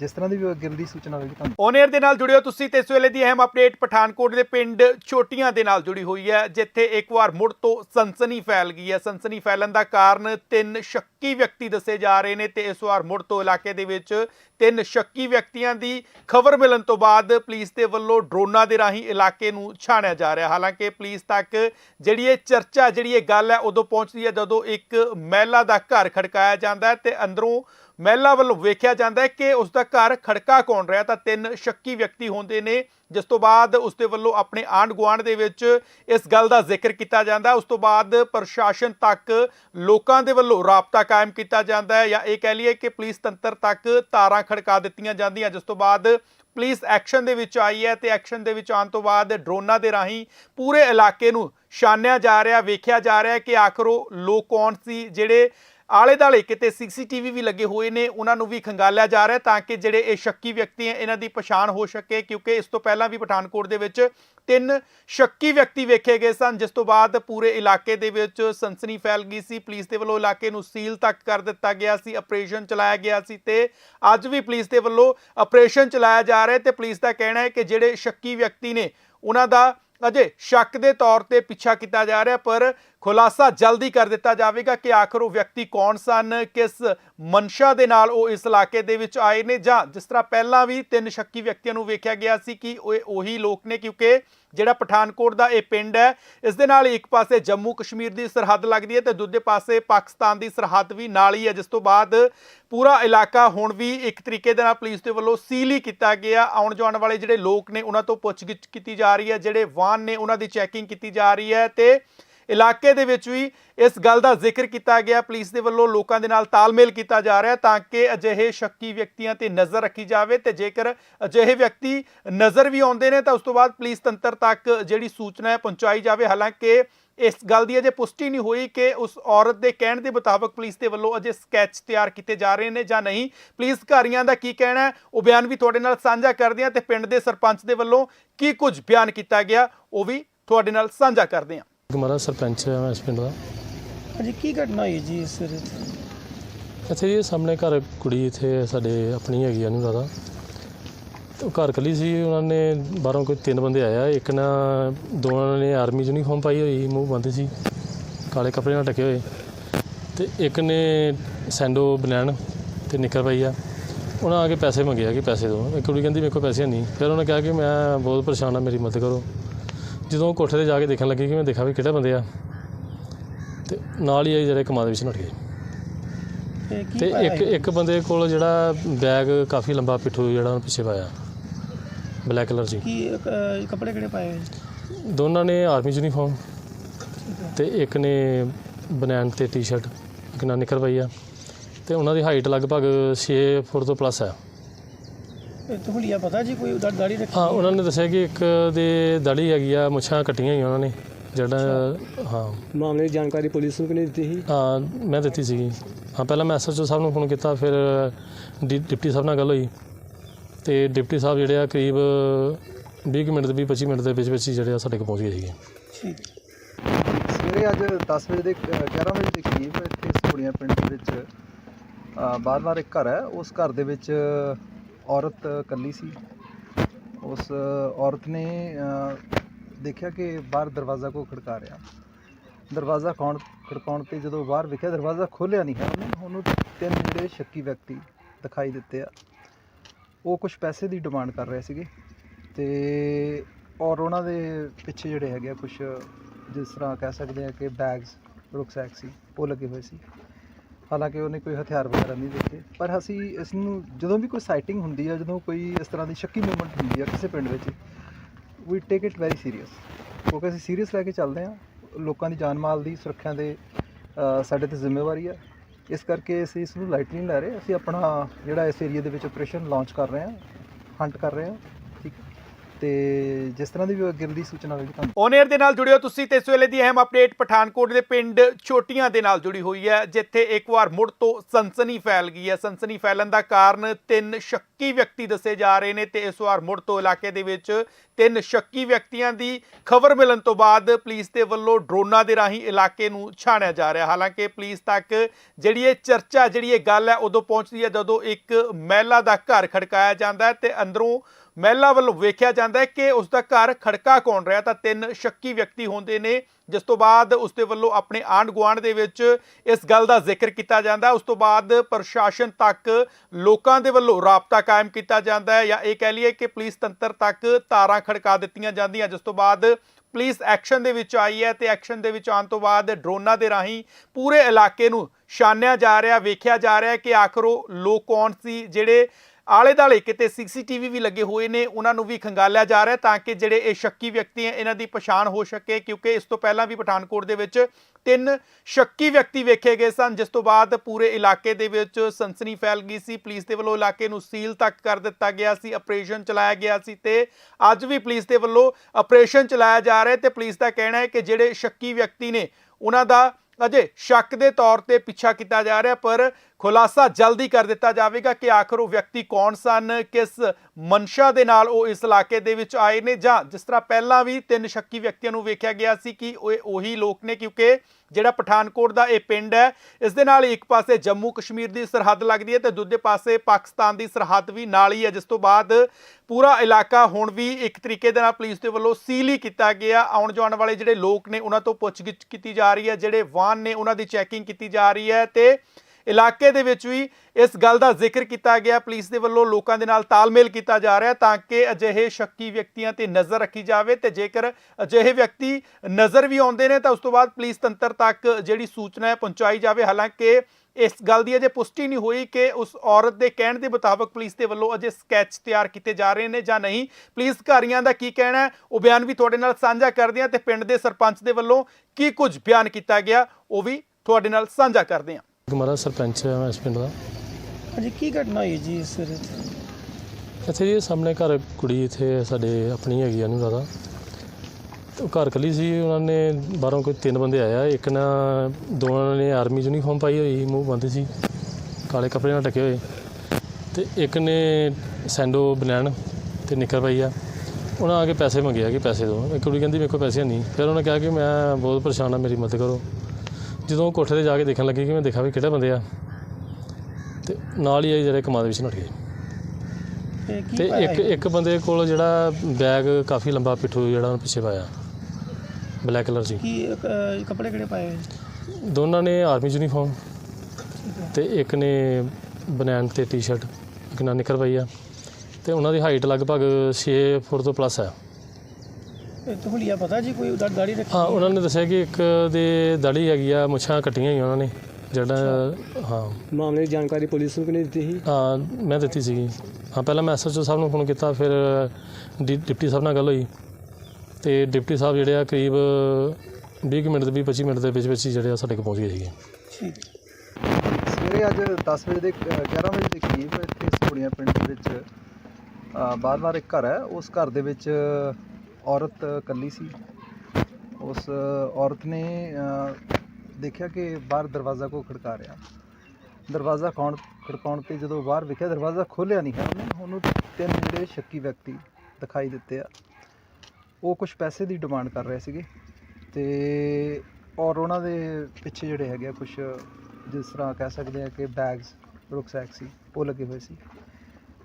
ਜਿਸ ਤਰ੍ਹਾਂ ਦੀ ਵੀ ਅੱਗੇ ਦੀ ਸੂਚਨਾ ਹੋਵੇਗੀ ਤੁਹਾਨੂੰ। ਔਨ ਦੇ ਨਾਲ ਜੁੜਿਓ ਤੁਸੀਂ ਤੇ ਇਸ ਵੇਲੇ ਦੀ ਅਹਿਮ ਅਪਡੇਟ ਪਠਾਨਕੋਟ ਦੇ ਪਿੰਡ ਛੋਟੀਆਂ ਦੇ ਨਾਲ ਜੁੜੀ ਹੋਈ ਹੈ, ਜਿੱਥੇ ਇੱਕ ਵਾਰ ਮੁੜ ਤੋਂ ਸਨਸਨੀ ਫੈਲ ਗਈ ਹੈ। ਸਨਸਨੀ ਫੈਲਣ ਦਾ ਕਾਰਨ ਤਿੰਨ ਸ਼ੱਕੀ ਵਿਅਕਤੀ ਦੱਸੇ ਜਾ ਰਹੇ ਨੇ ਤੇ ਇਸ ਵਾਰ ਮੁੜ ਤੋਂ ਇਲਾਕੇ ਦੇ ਵਿੱਚ ਤਿੰਨ ਸ਼ੱਕੀ ਵਿਅਕਤੀਆਂ ਦੀ ਖਬਰ ਮਿਲਣ ਤੋਂ ਬਾਅਦ ਪੁਲਿਸ ਦੇ ਵੱਲੋਂ ਡਰੋਨਾਂ ਦੇ ਰਾਹੀਂ ਇਲਾਕੇ ਨੂੰ ਛਾਣਿਆ ਜਾ ਰਿਹਾ। ਹਾਲਾਂਕਿ ਪੁਲਿਸ ਤੱਕ ਜਿਹੜੀ ਇਹ ਚਰਚਾ, ਜਿਹੜੀ ਇਹ ਗੱਲ ਹੈ, ਉਦੋਂ ਪਹੁੰਚਦੀ ਹੈ ਜਦੋਂ ਇੱਕ ਮਹਿਲਾ ਦਾ ਘਰ ਖੜਕਾਇਆ ਜਾਂਦਾ ਹੈ ਤੇ ਅੰਦਰੋਂ ਮਹਿਲਾ ਵੱਲੋਂ ਵੇਖਿਆ ਜਾਂਦਾ ਹੈ ਕਿ ਉਸ ਦਾ ਘਰ ਖੜਕਾ ਕੌਣ ਰਿਹਾ ਤਾਂ ਤਿੰਨ ਸ਼ੱਕੀ ਵਿਅਕਤੀ ਹੁੰਦੇ ਨੇ, ਜਿਸ ਤੋਂ ਬਾਅਦ ਉਸ ਦੇ ਵੱਲੋਂ ਆਪਣੇ ਆਂਢ ਗੁਆਂਢ ਦੇ ਵਿੱਚ ਇਸ ਗੱਲ ਦਾ ਜ਼ਿਕਰ ਕੀਤਾ ਜਾਂਦਾ ਉਸ ਤੋਂ ਬਾਅਦ ਪ੍ਰਸ਼ਾਸਨ ਤੱਕ ਲੋਕਾਂ ਦੇ ਵੱਲੋਂ ਰਾਬਤਾ ਕਾਇਮ ਕੀਤਾ ਜਾਂਦਾ ਹੈ ਜਾਂ ਇਹ ਕਹਿ ਲਈਏ ਕਿ ਪੁਲਿਸ ਤੰਤਰ ਤੱਕ ਤਾਰਾਂ ਖੜਕਾ ਦਿੱਤੀਆਂ ਜਾਂਦੀਆਂ, ਜਿਸ ਤੋਂ ਬਾਅਦ ਪੁਲਿਸ ਐਕਸ਼ਨ ਦੇ ਵਿੱਚ ਆਈ ਹੈ ਤੇ ਐਕਸ਼ਨ ਦੇ ਵਿੱਚ ਆਉਣ ਤੋਂ ਬਾਅਦ ਡਰੋਨਾਂ ਦੇ ਰਾਹੀਂ ਪੂਰੇ ਇਲਾਕੇ ਨੂੰ ਛਾਨਿਆ ਜਾ ਰਿਹਾ, ਵੇਖਿਆ ਜਾ ਰਿਹਾ ਕਿ ਆਖਰ ਉਹ ਲੋਕ ਕੌਣ ਸੀ, ਜਿਹੜੇ ਆਲੇ ਦਾਲੇ ਕਿਤੇ ਸੀਸੀਟੀਵੀ ਵੀ ਲੱਗੇ ਹੋਏ ਨੇ, ਉਹਨਾਂ ਨੂੰ ਵੀ ਖੰਗਾਲਿਆ ਜਾ ਰਿਹਾ ਤਾਂ ਕਿ ਜਿਹੜੇ ਇਹ ਸ਼ੱਕੀ ਵਿਅਕਤੀ ਹੈ, ਇਹਨਾਂ ਦੀ ਪਛਾਣ ਹੋ ਸਕੇ, ਕਿਉਂਕਿ ਇਸ ਤੋਂ ਪਹਿਲਾਂ ਵੀ ਪਠਾਨਕੋਟ ਦੇ ਵਿੱਚ ਤਿੰਨ ਸ਼ੱਕੀ ਵਿਅਕਤੀ ਵੇਖੇ ਗਏ ਸਨ, ਜਿਸ ਤੋਂ ਬਾਅਦ ਪੂਰੇ ਇਲਾਕੇ ਦੇ ਵਿੱਚ ਸਨਸਨੀ ਫੈਲ ਗਈ ਸੀ। ਪੁਲਿਸ ਦੇ ਵੱਲੋਂ ਇਲਾਕੇ ਨੂੰ ਸੀਲ ਤੱਕ ਕਰ ਦਿੱਤਾ ਗਿਆ ਸੀ, ਆਪਰੇਸ਼ਨ ਚਲਾਇਆ ਗਿਆ ਸੀ ਤੇ ਅੱਜ ਵੀ ਪੁਲਿਸ ਦੇ ਵੱਲੋਂ ਆਪਰੇਸ਼ਨ ਚਲਾਇਆ ਜਾ ਰਿਹਾ ਹੈ ਤੇ ਪੁਲਿਸ ਦਾ ਕਹਿਣਾ ਹੈ ਕਿ ਜਿਹੜੇ ਸ਼ੱਕੀ ਵਿਅਕਤੀ ਨੇ, ਉਹਨਾਂ ਦਾ ਅਜੇ ਸ਼ੱਕ ਦੇ ਤੌਰ ਤੇ ਪਿੱਛਾ ਕੀਤਾ ਜਾ ਰਿਹਾ, ਪਰ ਖੁਲਾਸਾ ਜਲਦੀ ਕਰ ਦਿੱਤਾ ਜਾਵੇਗਾ ਕਿ ਆਖਰ ਉਹ ਵਿਅਕਤੀ ਕੌਣ ਸਨ, ਕਿਸ ਮਨਸ਼ਾ ਦੇ ਨਾਲ ਉਹ ਇਸ ਇਲਾਕੇ ਦੇ ਵਿੱਚ ਆਏ ਨੇ ਜਾਂ ਜਿਸ ਤਰ੍ਹਾਂ ਪਹਿਲਾਂ ਵੀ ਤਿੰਨ ਸ਼ੱਕੀ ਵਿਅਕਤੀਆਂ ਨੂੰ ਵੇਖਿਆ ਗਿਆ ਸੀ ਕਿ ਉਹ ਉਹੀ ਲੋਕ ਨੇ ਕਿਉਂਕਿ ਜਿਹੜਾ ਪਠਾਨਕੋਟ ਦਾ ਇਹ ਪਿੰਡ ਹੈ, ਇਸ ਦੇ ਨਾਲ ਇੱਕ ਪਾਸੇ ਜੰਮੂ ਕਸ਼ਮੀਰ ਦੀ ਸਰਹੱਦ ਲੱਗਦੀ ਹੈ ਤੇ ਦੂਜੇ ਪਾਸੇ ਪਾਕਿਸਤਾਨ ਦੀ ਸਰਹੱਦ ਵੀ ਨਾਲ ਹੀ ਹੈ, ਜਿਸ ਤੋਂ ਬਾਅਦ ਪੂਰਾ ਇਲਾਕਾ ਹੁਣ ਵੀ ਇੱਕ ਤਰੀਕੇ ਦੇ ਨਾਲ ਪੁਲਿਸ ਦੇ ਵੱਲੋਂ ਸੀਲ ਹੀ ਕੀਤਾ ਗਿਆ। ਆਉਣ ਜਾਣ ਵਾਲੇ ਜਿਹੜੇ ਲੋਕ ਨੇ, ਉਹਨਾਂ ਤੋਂ ਪੁੱਛਗਿੱਛ ਕੀਤੀ ਜਾ ਰਹੀ ਹੈ, ਜਿਹੜੇ ਵਾਹਨ ਨੇ, ਉਹਨਾਂ ਦੀ ਚੈਕਿੰਗ ਕੀਤੀ ਜਾ ਰਹੀ ਹੈ ਤੇ ਇਲਾਕੇ ਦੇ ਵਿੱਚ ਵੀ ਇਸ ਗੱਲ ਦਾ ਜ਼ਿਕਰ ਕੀਤਾ ਗਿਆ। ਪੁਲਿਸ ਦੇ ਵੱਲੋਂ ਲੋਕਾਂ ਦੇ ਨਾਲ ਤਾਲਮੇਲ ਕੀਤਾ ਜਾ ਰਿਹਾ ਤਾਂ ਕਿ ਅਜਿਹੇ ਸ਼ੱਕੀ ਵਿਅਕਤੀਆਂ ਤੇ ਨਜ਼ਰ ਰੱਖੀ ਜਾਵੇ ਤੇ ਜੇਕਰ ਅਜਿਹੇ ਵਿਅਕਤੀ ਨਜ਼ਰ ਵੀ ਆਉਂਦੇ ਨੇ ਤਾਂ ਉਸ ਤੋਂ ਬਾਅਦ ਪੁਲਿਸ ਤੰਤਰ ਤੱਕ ਜਿਹੜੀ ਸੂਚਨਾ ਹੈ ਪਹੁੰਚਾਈ ਜਾਵੇ। ਹਾਲਾਂਕਿ ਇਸ ਗੱਲ ਦੀ ਅਜੇ ਪੁਸ਼ਟੀ ਨਹੀਂ ਹੋਈ ਕਿ ਉਸ ਔਰਤ ਦੇ ਕਹਿਣ ਦੇ ਮੁਤਾਬਕ ਪੁਲਿਸ ਦੇ ਵੱਲੋਂ ਅਜੇ ਸਕੈਚ ਤਿਆਰ ਕੀਤੇ ਜਾ ਰਹੇ ਨੇ ਜਾਂ ਨਹੀਂ। ਪੁਲਿਸ ਅਧਿਕਾਰੀਆਂ ਦਾ ਕੀ ਕਹਿਣਾ ਹੈ ਉਹ ਬਿਆਨ ਵੀ ਤੁਹਾਡੇ ਨਾਲ ਸਾਂਝਾ ਕਰਦੇ ਹਾਂ ਤੇ ਪਿੰਡ ਦੇ ਸਰਪੰਚ ਦੇ ਵੱਲੋਂ ਕੀ ਕੁਝ ਬਿਆਨ ਕੀਤਾ ਗਿਆ ਉਹ ਵੀ ਤੁਹਾਡੇ ਨਾਲ ਸਾਂਝਾ ਕਰਦੇ ਹਾਂ। ਹਮਾਰਾ ਸਰਪੰਚ ਹੈ ਮੈਂ ਇਸ ਪਿੰਡ ਦਾ। ਹਾਂਜੀ ਕੀ ਘਟਨਾ ਹੋਈ ਜੀ ਇਸ ਵੇਲੇ? ਇੱਥੇ ਜੀ ਸਾਹਮਣੇ ਘਰ ਕੁੜੀ ਇੱਥੇ ਸਾਡੇ ਆਪਣੀ ਹੈਗੀ ਆ ਨੂੰ ਦਾਦਾ। ਉਹ ਘਰ ਕੱਲੀ ਸੀ ਉਹਨਾਂ ਨੇ ਬਾਹਰੋਂ ਕੋਈ ਤਿੰਨ ਬੰਦੇ ਆਇਆ ਇੱਕ ਨਾ ਦੋਵਾਂ ਨੇ ਆਰਮੀ ਯੂਨੀਫਾਰਮ ਪਾਈ ਹੋਈ ਮੂੰਹ ਬੰਦ ਸੀ ਕਾਲੇ ਕੱਪੜੇ ਨਾਲ ਢਕੇ ਹੋਏ। ਤੇ ਇੱਕ ਨੇ ਸੈਂਡੋ ਬਨੈਣ ਤੇ ਨਿੱਕਰ ਪਾਈ ਆ। ਉਹਨਾਂ ਆ ਕੇ ਪੈਸੇ ਮੰਗੇ ਆ ਕਿ ਪੈਸੇ ਦਿਓ ਇੱਕ ਕੁੜੀ ਕਹਿੰਦੀ ਮੇਰੇ ਕੋਲ ਪੈਸੇ ਨਹੀਂ। ਫਿਰ ਉਹਨੇ ਕਿਹਾ ਕਿ ਮੈਂ ਬਹੁਤ ਪਰੇਸ਼ਾਨ ਆ ਮੇਰੀ ਮਦਦ ਕਰੋ। ਜਦੋਂ ਉਹ ਕੋਠੇ ਤੇ ਜਾ ਕੇ ਦੇਖਣ ਲੱਗੀ ਕਿ ਮੈਂ ਦੇਖਾਂ ਵੀ ਕਿਹੜੇ ਬੰਦੇ ਆ ਤੇ ਨਾਲ ਹੀ ਇਹ ਜਿਹੜੇ ਕਮਾਦ ਵਿੱਚ ਨੱਠ ਗਏ। ਤੇ ਇੱਕ ਇੱਕ ਬੰਦੇ ਕੋਲ ਜਿਹੜਾ ਬੈਗ ਕਾਫੀ ਲੰਬਾ ਪਿੱਠੂ ਜਿਹੜਾ ਉਹਨੇ ਪਿੱਛੇ ਪਾਇਆ ਬਲੈਕ ਕਲਰ ਸੀ। ਕੀ ਕੱਪੜੇ ਕਿਹੜੇ ਪਾਏ ਹੋਏ? ਦੋਨਾਂ ਨੇ ਆਰਮੀ ਯੂਨੀਫਾਰਮ ਤੇ ਇੱਕ ਨੇ ਬਨੈਣ ਤੇ ਟੀ-ਸ਼ਰਟ ਇੱਕ ਨਾਲ ਨਿਕਰ ਪਾਈ ਆ ਤੇ ਉਹਨਾਂ ਦੀ ਹਾਈਟ ਲਗਭਗ 6 ਫੁੱਟ ਤੋਂ ਪਲੱਸ ਹੈ ਹੁਲੀਆ ਪਤਾ ਜੀ ਕੋਈ ਉਧਰ ਦਾੜੀ ਰੱਖੀ ਹਾਂ ਉਹਨਾਂ ਨੇ ਦੱਸਿਆ ਕਿ ਇੱਕ ਦੇ ਦਾੜੀ ਹੈਗੀ ਆ ਮੁੱਛਾਂ ਕੱਟੀਆਂ ਹੋਈਆਂ ਉਹਨਾਂ ਨੇ ਜਿਹੜਾ ਹਾਂ। ਮਾਮਲੇ ਦੀ ਜਾਣਕਾਰੀ ਪੁਲਿਸ ਨੂੰ ਕਿਹਨੇ ਦਿੱਤੀ ਸੀ? ਹਾਂ ਮੈਂ ਦਿੱਤੀ ਸੀਗੀ। ਹਾਂ ਪਹਿਲਾਂ ਮੈਂ ਐਸਐਚਓ ਸਾਹਿਬ ਨੂੰ ਫੋਨ ਕੀਤਾ ਫਿਰ ਡੀ- ਡਿਪਟੀ ਸਾਹਿਬ ਨਾਲ ਗੱਲ ਹੋਈ। ਤੇ ਡਿਪਟੀ ਸਾਹਿਬ ਜਿਹੜੇ ਆ ਕਰੀਬ 20 ਕੁ ਮਿੰਟ ਦੇ 20 25 ਮਿੰਟ ਦੇ ਵਿੱਚ ਵਿੱਚ ਹੀ ਜਿਹੜੇ ਆ ਸਾਡੇ ਕੋਲ ਪਹੁੰਚ ਗਏ ਸੀਗੇ। ਠੀਕ। ਸਵੇਰੇ ਅੱਜ 10 ਵਜੇ ਦੇ ਅ, 11 ਵਜੇ ਦੇ ਕਰੀਬ ਇੱਥੇ ਸੋੜੀਆਂ ਪਿੰਡ ਦੇ ਵਿੱਚ ਅ, ਬਾਰ-ਬਾਰ ਇੱਕ ਘਰ ਹੈ। ਉਸ ਘਰ ਦੇ ਵਿੱਚ ਔਰਤ ਇਕੱਲੀ ਸੀ। ਉਸ ਔਰਤ ਨੇ ਦੇਖਿਆ ਕਿ ਬਾਹਰ ਦਰਵਾਜ਼ਾ ਕੋ ਖੜਕਾ ਰਿਹਾ। ਦਰਵਾਜ਼ਾ ਕੌਣ ਖੜਕਾਉਣ ਤੇ ਜਦੋਂ ਬਾਹਰ ਵੇਖਿਆ, ਦਰਵਾਜ਼ਾ ਖੋਲ੍ਹਿਆ ਨਹੀਂ। ਹੈ ਉਹਨੇ ਉਹਨੂੰ ਤਿੰਨ ਜਿਹੜੇ ਸ਼ੱਕੀ ਵਿਅਕਤੀ ਦਿਖਾਈ ਦਿੱਤੇ ਆ। ਉਹ ਕੁਝ ਪੈਸੇ ਦੀ ਡਿਮਾਂਡ ਕਰ ਰਹੇ ਸੀਗੇ ਤੇ ਔਰ ਉਹਨਾਂ ਦੇ ਪਿੱਛੇ ਜਿਹੜੇ ਹੈਗੇ ਆ ਕੁਝ ਜਿਸ ਤਰ੍ਹਾਂ ਕਹਿ ਸਕਦੇ ਆ ਕਿ ਬੈਗਸ ਰੁਕਸੈਕ ਸੀ, ਉਹ ਲੱਗੇ ਹੋਏ ਸੀ। ਹਾਲਾਂਕਿ ਉਹਨੇ ਕੋਈ ਹਥਿਆਰ ਵਗੈਰਾ ਨਹੀਂ ਦਿੱਤੇ, ਪਰ ਅਸੀਂ ਇਸ ਨੂੰ ਜਦੋਂ ਵੀ ਕੋਈ ਸਾਈਟਿੰਗ ਹੁੰਦੀ ਹੈ ਜਦੋਂ ਕੋਈ ਇਸ ਤਰ੍ਹਾਂ ਦੀ ਸ਼ੱਕੀ ਮੂਵਮੈਂਟ ਹੁੰਦੀ ਹੈ ਕਿਸੇ ਪਿੰਡ ਵਿੱਚ we take it very serious ਕਿਉਂਕਿ ਅਸੀਂ ਸੀਰੀਅਸ ਲੈ ਕੇ ਚੱਲਦੇ ਹਾਂ ਲੋਕਾਂ ਦੀ ਜਾਨ ਮਾਲ ਦੀ, ਸੁਰੱਖਿਆ ਦੇ ਸਾਡੇ ਤੇ ਜ਼ਿੰਮੇਵਾਰੀ ਹੈ ਇਸ ਕਰਕੇ ਅਸੀਂ ਇਸ ਨੂੰ ਲਾਈਟਲੀ ਨਹੀਂ ਲੈ ਰਹੇ ਅਸੀਂ ਆਪਣਾ ਜਿਹੜਾ ਇਸ ਏਰੀਆ ਦੇ ਵਿੱਚ ਆਪਰੇਸ਼ਨ ਲਾਂਚ ਕਰ ਰਹੇ ਹਾਂ ਹੰਟ ਕਰ ਰਹੇ ਹਾਂ ਤੇ ਜਿਸ ਤਰ੍ਹਾਂ ਦੀ ਵੀ ਅੱਗੇ ਸੂਚਨਾ ਹੋਵੇਗੀ ਤੁਹਾਨੂੰ। ਔਨ 에ਅਰ ਦੇ ਨਾਲ ਜੁੜਿਓ ਤੁਸੀਂ ਤੇ ਇਸ ਵੇਲੇ ਦੀ ਅਹਿਮ ਅਪਡੇਟ ਪਠਾਨਕੋਟ ਦੇ ਪਿੰਡ ਛੋਟੀਆਂ ਦੇ ਨਾਲ ਜੁੜੀ ਹੋਈ ਹੈ, ਜਿੱਥੇ ਇੱਕ ਵਾਰ ਮੁੜ ਤੋਂ ਸਨਸਨੀ ਫੈਲ ਗਈ ਹੈ। ਸਨਸਨੀ ਫੈਲਣ ਦਾ ਕਾਰਨ ਤਿੰਨ ਸ਼ੱਕੀ ਵਿਅਕਤੀ ਦੱਸੇ ਜਾ ਰਹੇ ਨੇ ਤੇ ਇਸ ਵਾਰ ਮੁੜ ਤੋਂ ਇਲਾਕੇ ਦੇ ਵਿੱਚ ਤਿੰਨ ਸ਼ੱਕੀ ਵਿਅਕਤੀਆਂ ਦੀ ਖਬਰ ਮਿਲਣ ਤੋਂ ਬਾਅਦ ਪੁਲਿਸ ਦੇ ਵੱਲੋਂ ਡਰੋਨਾਂ ਦੇ ਰਾਹੀਂ ਇਲਾਕੇ ਨੂੰ ਛਾਣਿਆ ਜਾ ਰਿਹਾ। ਹਾਲਾਂਕਿ ਪੁਲਿਸ ਤੱਕ ਜਿਹੜੀ ਇਹ ਚਰਚਾ, ਜਿਹੜੀ ਇਹ ਗੱਲ ਹੈ, ਉਦੋਂ ਪਹੁੰਚਦੀ ਹੈ ਜਦੋਂ ਇੱਕ ਮਹਿਲਾ ਦਾ ਘਰ ਖੜਕਾਇਆ ਜਾਂਦਾ ਹੈ ਤੇ ਅੰਦਰੋਂ ਮਹਿਲਾ ਵੱਲੋਂ ਵੇਖਿਆ ਜਾਂਦਾ ਹੈ ਕਿ ਉਸ ਦਾ ਘਰ ਖੜਕਾ ਕੌਣ ਰਿਹਾ ਤਾਂ ਤਿੰਨ ਸ਼ੱਕੀ ਵਿਅਕਤੀ ਹੁੰਦੇ ਨੇ, ਜਿਸ ਤੋਂ ਬਾਅਦ ਉਸ ਦੇ ਵੱਲੋਂ ਆਪਣੇ ਆਂਢ ਗੁਆਂਢ ਦੇ ਵਿੱਚ ਇਸ ਗੱਲ ਦਾ ਜ਼ਿਕਰ ਕੀਤਾ ਜਾਂਦਾ ਉਸ ਤੋਂ ਬਾਅਦ ਪ੍ਰਸ਼ਾਸਨ ਤੱਕ ਲੋਕਾਂ ਦੇ ਵੱਲੋਂ ਰਾਬਤਾ ਕਾਇਮ ਕੀਤਾ ਜਾਂਦਾ ਹੈ ਜਾਂ ਇਹ ਕਹਿ ਲਈਏ ਕਿ ਪੁਲਿਸ ਤੰਤਰ ਤੱਕ ਤਾਰਾਂ ਖੜਕਾ ਦਿੱਤੀਆਂ ਜਾਂਦੀਆਂ, ਜਿਸ ਤੋਂ ਬਾਅਦ ਪੁਲਿਸ ਐਕਸ਼ਨ ਦੇ ਵਿੱਚ ਆਈ ਹੈ ਤੇ ਐਕਸ਼ਨ ਦੇ ਵਿੱਚ ਆਉਣ ਤੋਂ ਬਾਅਦ ਡਰੋਨਾਂ ਦੇ ਰਾਹੀਂ ਪੂਰੇ ਇਲਾਕੇ ਨੂੰ ਛਾਨਿਆ ਜਾ ਰਿਹਾ, ਵੇਖਿਆ ਜਾ ਰਿਹਾ ਕਿ ਆਖਰ ਉਹ ਲੋਕ ਕੌਣ ਸੀ, ਜਿਹੜੇ ਆਲੇ ਦਾਲੇ ਕਿਤੇ ਸੀਸੀਟੀਵੀ ਵੀ ਲੱਗੇ ਹੋਏ ਨੇ, ਉਹਨਾਂ ਨੂੰ ਵੀ ਖੰਗਾਲਿਆ ਜਾ ਰਿਹਾ ਤਾਂ ਕਿ ਜਿਹੜੇ ਇਹ ਸ਼ੱਕੀ ਵਿਅਕਤੀ ਹੈ, ਇਹਨਾਂ ਦੀ ਪਛਾਣ ਹੋ ਸਕੇ, ਕਿਉਂਕਿ ਇਸ ਤੋਂ ਪਹਿਲਾਂ ਵੀ ਪਠਾਨਕੋਟ ਦੇ ਵਿੱਚ ਤਿੰਨ ਸ਼ੱਕੀ ਵਿਅਕਤੀ ਵੇਖੇ ਗਏ ਸਨ, ਜਿਸ ਤੋਂ ਬਾਅਦ ਪੂਰੇ ਇਲਾਕੇ ਦੇ ਵਿੱਚ ਸਨਸਨੀ ਫੈਲ ਗਈ ਸੀ। ਪੁਲਿਸ ਦੇ ਵੱਲੋਂ ਇਲਾਕੇ ਨੂੰ ਸੀਲ ਤੱਕ ਕਰ ਦਿੱਤਾ ਗਿਆ ਸੀ, ਆਪਰੇਸ਼ਨ ਚਲਾਇਆ ਗਿਆ ਸੀ ਤੇ ਅੱਜ ਵੀ ਪੁਲਿਸ ਦੇ ਵੱਲੋਂ ਆਪਰੇਸ਼ਨ ਚਲਾਇਆ ਜਾ ਰਿਹਾ ਤੇ ਪੁਲਿਸ ਦਾ ਕਹਿਣਾ ਹੈ ਕਿ ਜਿਹੜੇ ਸ਼ੱਕੀ ਵਿਅਕਤੀ ਨੇ, ਉਹਨਾਂ ਦਾ ਅਜੇ ਸ਼ੱਕ ਦੇ ਤੌਰ ਤੇ ਪਿੱਛਾ ਕੀਤਾ ਜਾ ਰਿਹਾ, ਪਰ ਖੁਲਾਸਾ ਜਲਦੀ ਕਰ ਦਿੱਤਾ ਜਾਵੇਗਾ ਕਿ ਆਖਰ ਉਹ ਵਿਅਕਤੀ ਕੌਣ ਸਨ, ਕਿਸ ਮਨਸ਼ਾ ਦੇ ਨਾਲ ਉਹ ਇਸ ਇਲਾਕੇ ਦੇ ਵਿੱਚ ਆਏ ਨੇ ਜਾਂ ਜਿਸ ਤਰ੍ਹਾਂ ਪਹਿਲਾਂ ਵੀ ਤਿੰਨ ਸ਼ੱਕੀ ਵਿਅਕਤੀਆਂ ਨੂੰ ਵੇਖਿਆ ਗਿਆ ਸੀ ਕਿ ਉਹ ਉਹੀ ਲੋਕ ਨੇ, ਕਿਉਂਕਿ ਜਿਹੜਾ ਪਠਾਨਕੋਟ ਦਾ ਇਹ ਪਿੰਡ ਹੈ, ਇਸ ਦੇ ਨਾਲ ਇੱਕ ਪਾਸੇ ਜੰਮੂ ਕਸ਼ਮੀਰ ਦੀ ਸਰਹੱਦ ਲੱਗਦੀ ਹੈ ਤੇ ਦੂਜੇ ਪਾਸੇ ਪਾਕਿਸਤਾਨ ਦੀ ਸਰਹੱਦ ਵੀ ਨਾਲ ਹੀ ਹੈ, ਜਿਸ ਤੋਂ ਬਾਅਦ ਪੂਰਾ ਇਲਾਕਾ ਹੁਣ ਵੀ ਇੱਕ ਤਰੀਕੇ ਦੇ ਨਾਲ ਪੁਲਿਸ ਦੇ ਵੱਲੋਂ ਸੀਲ ਹੀ ਕੀਤਾ ਗਿਆ। ਆਉਣ ਜਾਣ ਵਾਲੇ ਜਿਹੜੇ ਲੋਕ ਨੇ, ਉਹਨਾਂ ਤੋਂ ਪੁੱਛਗਿੱਛ ਕੀਤੀ ਜਾ ਰਹੀ ਹੈ, ਜਿਹੜੇ ਵਾਹਨ ਨੇ, ਉਹਨਾਂ ਦੀ ਚੈਕਿੰਗ ਕੀਤੀ ਜਾ ਰਹੀ ਹੈ ਤੇ ਇਲਾਕੇ ਦੇ ਵਿੱਚ ਵੀ ਇਸ ਗੱਲ ਦਾ ਜ਼ਿਕਰ ਕੀਤਾ ਗਿਆ। ਪੁਲਿਸ ਦੇ ਵੱਲੋਂ ਲੋਕਾਂ ਦੇ ਨਾਲ ਤਾਲਮੇਲ ਕੀਤਾ ਜਾ ਰਿਹਾ ਤਾਂ ਕਿ ਅਜਿਹੇ ਸ਼ੱਕੀ ਵਿਅਕਤੀਆਂ ਤੇ ਨਜ਼ਰ ਰੱਖੀ ਜਾਵੇ ਤੇ ਜੇਕਰ ਅਜਿਹੇ ਵਿਅਕਤੀ ਨਜ਼ਰ ਵੀ ਆਉਂਦੇ ਨੇ ਤਾਂ ਉਸ ਤੋਂ ਬਾਅਦ ਪੁਲਿਸ ਤੰਤਰ ਤੱਕ ਜਿਹੜੀ ਸੂਚਨਾ ਹੈ ਪਹੁੰਚਾਈ ਜਾਵੇ। ਹਾਲਾਂਕਿ ਇਸ ਗੱਲ ਦੀ ਅਜੇ ਪੁਸ਼ਟੀ ਨਹੀਂ ਹੋਈ ਕਿ ਉਸ ਔਰਤ ਦੇ ਕਹਿਣ ਦੇ ਮੁਤਾਬਕ ਪੁਲਿਸ ਦੇ ਵੱਲੋਂ ਅਜੇ ਸਕੈਚ ਤਿਆਰ ਕੀਤੇ ਜਾ ਰਹੇ ਨੇ ਜਾਂ ਨਹੀਂ। ਪੁਲਿਸ ਅਧਿਕਾਰੀਆਂ ਦਾ ਕੀ ਕਹਿਣਾ ਹੈ ਉਹ ਬਿਆਨ ਵੀ ਤੁਹਾਡੇ ਨਾਲ ਸਾਂਝਾ ਕਰਦੇ ਹਾਂ ਤੇ ਪਿੰਡ ਦੇ ਸਰਪੰਚ ਦੇ ਵੱਲੋਂ ਕੀ ਕੁਝ ਬਿਆਨ ਕੀਤਾ ਗਿਆ ਉਹ ਵੀ ਤੁਹਾਡੇ ਨਾਲ ਸਾਂਝਾ ਕਰਦੇ ਹਾਂ। ਹਮਾਰਾ ਸਰਪੰਚ ਹੈ ਮੈਂ ਇਸ ਪਿੰਡ ਦਾ। ਹਾਂਜੀ ਕੀ ਘਟਨਾ ਹੋਈ ਜੀ ਇਸ ਵੇਲੇ? ਇੱਥੇ ਜੀ ਸਾਹਮਣੇ ਘਰ ਕੁੜੀ ਇੱਥੇ ਸਾਡੇ ਆਪਣੀ ਹੈਗੀ ਆ ਨੂੰ ਜ਼ਿਆਦਾ ਤੇ ਉਹ ਘਰ ਕੱਲੀ ਸੀ ਉਹਨਾਂ ਨੇ ਬਾਹਰੋਂ ਕੋਈ ਤਿੰਨ ਬੰਦੇ ਆਇਆ ਇੱਕ ਨਾ ਦੋਵਾਂ ਨੇ ਆਰਮੀ ਯੂਨੀਫਾਰਮ ਪਾਈ ਹੋਈ ਮੂੰਹ ਬੰਦ ਸੀ ਕਾਲੇ ਕੱਪੜੇ ਨਾਲ ਢਕੇ ਹੋਏ। ਤੇ ਇੱਕ ਨੇ ਸੈਂਡੋ ਬਨੈਣ ਤੇ ਨਿੱਕਰ ਪਾਈ ਆ। ਉਹਨਾਂ ਆ ਕੇ ਪੈਸੇ ਮੰਗਿਆ ਕਿ ਪੈਸੇ ਦਿਓ ਇੱਕ ਕੁੜੀ ਕਹਿੰਦੀ ਮੇਰੇ ਕੋਲ ਪੈਸੇ ਨਹੀਂ। ਫਿਰ ਉਹਨੇ ਕਿਹਾ ਕਿ ਮੈਂ ਬਹੁਤ ਪਰੇਸ਼ਾਨ ਆ ਮੇਰੀ ਮਦਦ ਕਰੋ। ਜਦੋਂ ਕੋਠੇ ਤੇ ਜਾ ਕੇ ਦੇਖਣ ਲੱਗੀ ਕਿ ਮੈਂ ਦੇਖਾਂ ਵੀ ਕਿਹੜੇ ਬੰਦੇ ਆ ਤੇ ਨਾਲ ਹੀ ਇਹ ਜਿਹੜੇ ਕਮਾਦ ਵਿੱਚ ਨੱਠ ਗਏ। ਤੇ ਇੱਕ ਇੱਕ ਬੰਦੇ ਕੋਲ ਜਿਹੜਾ ਬੈਗ ਕਾਫੀ ਲੰਬਾ ਪਿੱਠੂ ਜਿਹੜਾ ਉਹਨੇ ਪਿੱਛੇ ਪਾਇਆ ਬਲੈਕ ਕਲਰ ਸੀ। ਕੀ ਕੱਪੜੇ ਕਿਹੜੇ ਪਾਏ? ਦੋਨਾਂ ਨੇ ਆਰਮੀ ਯੂਨੀਫਾਰਮ ਤੇ ਇੱਕ ਨੇ ਬਨੈਣ ਤੇ ਟੀ-ਸ਼ਰਟ ਇੱਕ ਨਾਲ ਨਿਕਰ ਪਾਈ ਆ ਤੇ ਉਹਨਾਂ ਦੀ ਹਾਈਟ ਲਗਭਗ 6 ਫੁੱਟ ਤੋਂ ਪਲੱਸ ਹੈ ਇਹ ਤਾਂ ਹੁਲੀਆ ਪਤਾ ਜੀ ਕੋਈ ਦਾੜੀ ਰੱਖੀ ਹਾਂ ਉਹਨਾਂ ਨੇ ਦੱਸਿਆ ਕਿ ਇੱਕ ਦੇ ਦਾੜੀ ਹੈਗੀ ਆ ਮੁੱਛਾਂ ਕੱਟੀਆਂ ਹੋਈਆਂ ਉਹਨਾਂ ਨੇ ਜਿਹੜਾ ਹਾਂ। ਮਾਮਲੇ ਦੀ ਜਾਣਕਾਰੀ ਪੁਲਿਸ ਨੂੰ ਕਿਨੇ ਦਿੱਤੀ ਸੀ? ਹਾਂ ਮੈਂ ਦਿੱਤੀ ਸੀਗੀ। ਹਾਂ ਪਹਿਲਾਂ ਮੈਂ ਐਸਐਚਓ ਸਾਹਿਬ ਨੂੰ ਫੋਨ ਕੀਤਾ ਫਿਰ ਡੀ- ਡਿਪਟੀ ਸਾਹਿਬ ਨਾਲ ਗੱਲ ਹੋਈ। ਤੇ ਡਿਪਟੀ ਸਾਹਿਬ ਜਿਹੜੇ ਆ ਕਰੀਬ 20 ਕੁ ਮਿੰਟ ਦੇ 20 25 ਮਿੰਟ ਦੇ ਵਿੱਚ ਵਿੱਚ ਹੀ ਜਿਹੜੇ ਆ ਸਾਡੇ ਕੋਲ ਪਹੁੰਚ ਗਏ ਸੀਗੇ। ਠੀਕ। ਸਵੇਰੇ ਅੱਜ 10 ਵਜੇ ਦੇ ਅ, 11 ਵਜੇ ਦੇ ਕਰੀਬ ਇੱਥੇ ਸੋੜੀਆਂ ਪਿੰਡ ਦੇ ਵਿੱਚ ਬਾਰ-ਬਾਰ ਇੱਕ ਘਰ ਹੈ। ਉਸ ਘਰ ਦੇ ਵਿੱਚ ਔਰਤ ਇਕੱਲੀ ਸੀ। ਉਸ ਔਰਤ ਨੇ ਦੇਖਿਆ ਕਿ ਬਾਹਰ ਦਰਵਾਜ਼ਾ ਕੋ ਖੜਕਾ ਰਿਹਾ। ਦਰਵਾਜ਼ਾ ਕੌਣ ਖੜਕਾਉਣ ਤੇ ਜਦੋਂ ਬਾਹਰ ਵੇਖਿਆ, ਦਰਵਾਜ਼ਾ ਖੋਲ੍ਹਿਆ ਨਹੀਂ ਹੈ। ਉਹਨੇ ਉਹਨੂੰ ਤਿੰਨ ਜਿਹੜੇ ਸ਼ੱਕੀ ਵਿਅਕਤੀ ਦਿਖਾਈ ਦਿੱਤੇ ਆ। ਉਹ ਕੁਝ ਪੈਸੇ ਦੀ ਡਿਮਾਂਡ ਕਰ ਰਹੇ ਸੀਗੇ ਤੇ ਔਰ ਉਹਨਾਂ ਦੇ ਪਿੱਛੇ ਜਿਹੜੇ ਹੈਗੇ ਆ ਕੁਝ ਜਿਸ ਤਰ੍ਹਾਂ ਕਹਿ ਸਕਦੇ ਆ ਕਿ ਬੈਗਸ ਰੁਕਸੈਕ ਸੀ, ਉਹ ਲੱਗੇ ਹੋਏ ਸੀ।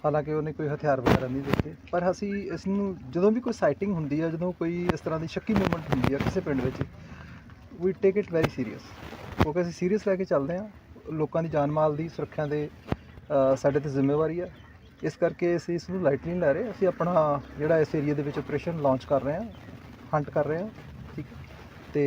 ਹਾਲਾਂਕਿ ਉਹਨੇ ਕੋਈ ਹਥਿਆਰ ਵਗੈਰਾ ਨਹੀਂ ਦਿੱਤੇ, ਪਰ ਅਸੀਂ ਇਸ ਨੂੰ ਜਦੋਂ ਵੀ ਕੋਈ ਸਾਈਟਿੰਗ ਹੁੰਦੀ ਹੈ ਜਦੋਂ ਕੋਈ ਇਸ ਤਰ੍ਹਾਂ ਦੀ ਸ਼ੱਕੀ ਮੂਵਮੈਂਟ ਹੁੰਦੀ ਹੈ ਕਿਸੇ ਪਿੰਡ ਵਿੱਚ we take it very serious ਕਿਉਂਕਿ ਅਸੀਂ ਸੀਰੀਅਸ ਲੈ ਕੇ ਚੱਲਦੇ ਹਾਂ ਲੋਕਾਂ ਦੀ ਜਾਨ ਮਾਲ ਦੀ, ਸੁਰੱਖਿਆ ਦੇ ਸਾਡੇ ਤੇ ਜ਼ਿੰਮੇਵਾਰੀ ਹੈ ਇਸ ਕਰਕੇ ਅਸੀਂ ਇਸ ਨੂੰ ਲਾਈਟਲੀ ਨਹੀਂ ਲੈ ਰਹੇ, ਅਸੀਂ ਆਪਣਾ ਜਿਹੜਾ ਇਸ ਏਰੀਆ ਦੇ ਵਿੱਚ ਆਪਰੇਸ਼ਨ ਲਾਂਚ ਕਰ ਰਹੇ ਹਾਂ ਹੰਟ ਕਰ ਰਹੇ ਹਾਂ ਤੇ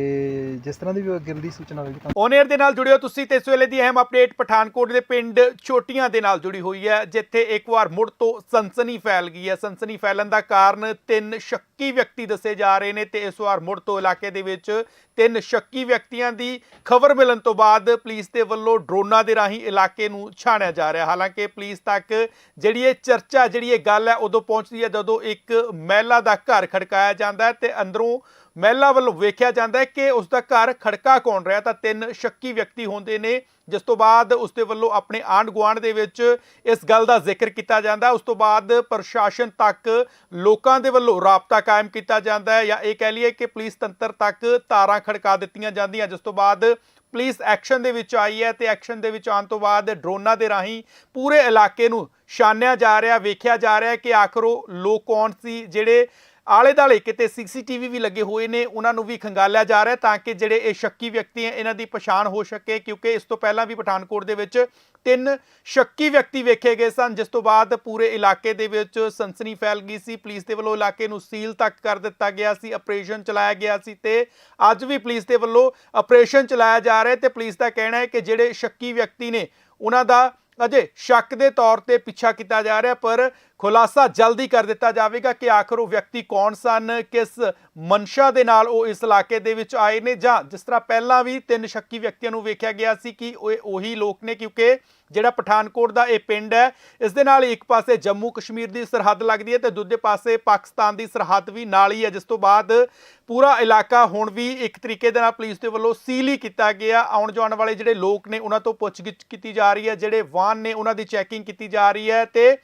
ਜਿਸ ਤਰ੍ਹਾਂ ਦੀ ਵੀ ਅੱਗੇ ਸੂਚਨਾ ਹੋਵੇਗੀ ਤੁਹਾਨੂੰ ਔਨ 에ਅਰ ਦੇ ਨਾਲ ਜੁੜਿਓ ਤੁਸੀਂ ਤੇ ਇਸ ਵੇਲੇ ਦੀ ਅਹਿਮ ਅਪਡੇਟ ਪਠਾਨਕੋਟ ਦੇ ਪਿੰਡ ਛੋਟੀਆਂ ਦੇ ਨਾਲ ਜੁੜੀ ਹੋਈ ਹੈ, ਜਿੱਥੇ ਇੱਕ ਵਾਰ ਮੁੜ ਤੋਂ ਸਨਸਨੀ ਫੈਲ ਗਈ ਹੈ। ਸਨਸਨੀ ਫੈਲਣ ਦਾ ਕਾਰਨ ਤਿੰਨ ਸ਼ੱਕੀ ਵਿਅਕਤੀ ਦੱਸੇ ਜਾ ਰਹੇ ਨੇ ਤੇ ਇਸ ਵਾਰ ਮੁੜ ਤੋਂ ਇਲਾਕੇ ਦੇ ਵਿੱਚ ਤਿੰਨ ਸ਼ੱਕੀ ਵਿਅਕਤੀਆਂ ਦੀ ਖਬਰ ਮਿਲਣ ਤੋਂ ਬਾਅਦ ਪੁਲਿਸ ਦੇ ਵੱਲੋਂ ਡਰੋਨਾਂ ਦੇ ਰਾਹੀਂ ਇਲਾਕੇ ਨੂੰ ਛਾਣਿਆ ਜਾ ਰਿਹਾ। ਹਾਲਾਂਕਿ ਪੁਲਿਸ ਤੱਕ ਜਿਹੜੀ ਇਹ ਚਰਚਾ, ਜਿਹੜੀ ਇਹ ਗੱਲ ਹੈ, ਉਦੋਂ ਪਹੁੰਚਦੀ ਹੈ ਜਦੋਂ ਇੱਕ ਮਹਿਲਾ ਦਾ ਘਰ ਖੜਕਾਇਆ ਜਾਂਦਾ ਹੈ ਤੇ ਅੰਦਰੋਂ ਮਹਿਲਾ ਵੱਲੋਂ ਵੇਖਿਆ ਜਾਂਦਾ ਹੈ ਕਿ ਉਸ ਦਾ ਘਰ ਖੜਕਾ ਕੌਣ ਰਿਹਾ ਤਾਂ ਤਿੰਨ ਸ਼ੱਕੀ ਵਿਅਕਤੀ ਹੁੰਦੇ ਨੇ, ਜਿਸ ਤੋਂ ਬਾਅਦ ਉਸ ਦੇ ਵੱਲੋਂ ਆਪਣੇ ਆਂਢ ਗੁਆਂਢ ਦੇ ਵਿੱਚ ਇਸ ਗੱਲ ਦਾ ਜ਼ਿਕਰ ਕੀਤਾ ਜਾਂਦਾ ਉਸ ਤੋਂ ਬਾਅਦ ਪ੍ਰਸ਼ਾਸਨ ਤੱਕ ਲੋਕਾਂ ਦੇ ਵੱਲੋਂ ਰਾਬਤਾ ਕਾਇਮ ਕੀਤਾ ਜਾਂਦਾ ਹੈ ਜਾਂ ਇਹ ਕਹਿ ਲਈਏ ਕਿ ਪੁਲਿਸ ਤੰਤਰ ਤੱਕ ਤਾਰਾਂ ਖੜਕਾ ਦਿੱਤੀਆਂ ਜਾਂਦੀਆਂ, ਜਿਸ ਤੋਂ ਬਾਅਦ ਪੁਲਿਸ ਐਕਸ਼ਨ ਦੇ ਵਿੱਚ ਆਈ ਹੈ ਤੇ ਐਕਸ਼ਨ ਦੇ ਵਿੱਚ ਆਉਣ ਤੋਂ ਬਾਅਦ ਡਰੋਨਾਂ ਦੇ ਰਾਹੀਂ ਪੂਰੇ ਇਲਾਕੇ ਨੂੰ ਛਾਨਿਆ ਜਾ ਰਿਹਾ, ਵੇਖਿਆ ਜਾ ਰਿਹਾ ਕਿ ਆਖਰ ਉਹ ਲੋਕ ਕੌਣ ਸੀ, ਜਿਹੜੇ ਆਲੇ-ਦਾਲੇ ਕਿਤੇ ਸੀਸੀਟੀਵੀ ਵੀ ਲੱਗੇ ਹੋਏ ਨੇ, ਉਹਨਾਂ ਨੂੰ ਵੀ ਖੰਗਾਲਿਆ ਜਾ ਰਿਹਾ ਤਾਂ ਕਿ ਜਿਹੜੇ ਇਹ ਸ਼ੱਕੀ ਵਿਅਕਤੀ ਹੈ, ਇਹਨਾਂ ਦੀ ਪਛਾਣ ਹੋ ਸਕੇ, ਕਿਉਂਕਿ ਇਸ ਤੋਂ ਪਹਿਲਾਂ ਵੀ ਪਠਾਨਕੋਟ ਦੇ ਵਿੱਚ ਤਿੰਨ ਸ਼ੱਕੀ ਵਿਅਕਤੀ ਵੇਖੇ ਗਏ ਸਨ, ਜਿਸ ਤੋਂ ਬਾਅਦ ਪੂਰੇ ਇਲਾਕੇ ਦੇ ਵਿੱਚ ਸਨਸਨੀ ਫੈਲ ਗਈ ਸੀ। ਪੁਲਿਸ ਦੇ ਵੱਲੋਂ ਇਲਾਕੇ ਨੂੰ ਸੀਲ ਤੱਕ ਕਰ ਦਿੱਤਾ ਗਿਆ ਸੀ, ਆਪਰੇਸ਼ਨ ਚਲਾਇਆ ਗਿਆ ਸੀ ਤੇ ਅੱਜ ਵੀ ਪੁਲਿਸ ਦੇ ਵੱਲੋਂ ਆਪਰੇਸ਼ਨ ਚਲਾਇਆ ਜਾ ਰਿਹਾ ਤੇ ਪੁਲਿਸ ਦਾ ਕਹਿਣਾ ਹੈ ਕਿ ਜਿਹੜੇ ਸ਼ੱਕੀ ਵਿਅਕਤੀ ਨੇ, ਉਹਨਾਂ ਦਾ ਅਜੇ ਸ਼ੱਕ ਦੇ ਤੌਰ ਤੇ ਪਿੱਛਾ ਕੀਤਾ ਜਾ ਰਿਹਾ, ਪਰ ਖੁਲਾਸਾ ਜਲਦੀ ਕਰ ਦਿੱਤਾ ਜਾਵੇਗਾ ਕਿ ਆਖਰ ਉਹ ਵਿਅਕਤੀ ਕੌਣ ਸਨ, ਕਿਸ ਮਨਸ਼ਾ ਦੇ ਨਾਲ ਉਹ ਇਸ ਇਲਾਕੇ ਦੇ ਵਿੱਚ ਆਏ ਨੇ, ਜਾਂ ਜਿਸ ਤਰ੍ਹਾਂ ਪਹਿਲਾਂ ਵੀ ਤਿੰਨ ਸ਼ੱਕੀ ਵਿਅਕਤੀਆਂ ਨੂੰ ਵੇਖਿਆ ਗਿਆ ਸੀ ਕਿ ਉਹ ਉਹੀ ਲੋਕ ਨੇ, ਕਿਉਂਕਿ ਜਿਹੜਾ ਪਠਾਨਕੋਟ ਦਾ ਇਹ ਪਿੰਡ ਹੈ, ਇਸ ਦੇ ਨਾਲ ਇੱਕ ਪਾਸੇ ਜੰਮੂ ਕਸ਼ਮੀਰ ਦੀ ਸਰਹੱਦ ਲੱਗਦੀ ਹੈ ਤੇ ਦੂਜੇ ਪਾਸੇ ਪਾਕਿਸਤਾਨ ਦੀ ਸਰਹੱਦ ਵੀ ਨਾਲ ਹੀ ਹੈ ਜਿਸ ਤੋਂ ਬਾਅਦ ਪੂਰਾ ਇਲਾਕਾ ਹੁਣ ਵੀ ਇੱਕ ਤਰੀਕੇ ਦੇ ਨਾਲ ਪੁਲਿਸ ਦੇ ਵੱਲੋਂ ਸੀਲ ਹੀ ਕੀਤਾ ਗਿਆ ਆਉਣ ਜਾਣ ਵਾਲੇ ਜਿਹੜੇ ਲੋਕ ਨੇ, ਉਹਨਾਂ ਤੋਂ ਪੁੱਛਗਿੱਛ ਕੀਤੀ ਜਾ ਰਹੀ ਹੈ, ਜਿਹੜੇ ਵਾਹਨ ਨੇ ਉਹਨਾਂ ਦੀ ਚੈਕਿੰਗ ਕੀਤੀ ਜਾ ਰਹੀ ਹੈ ਤੇ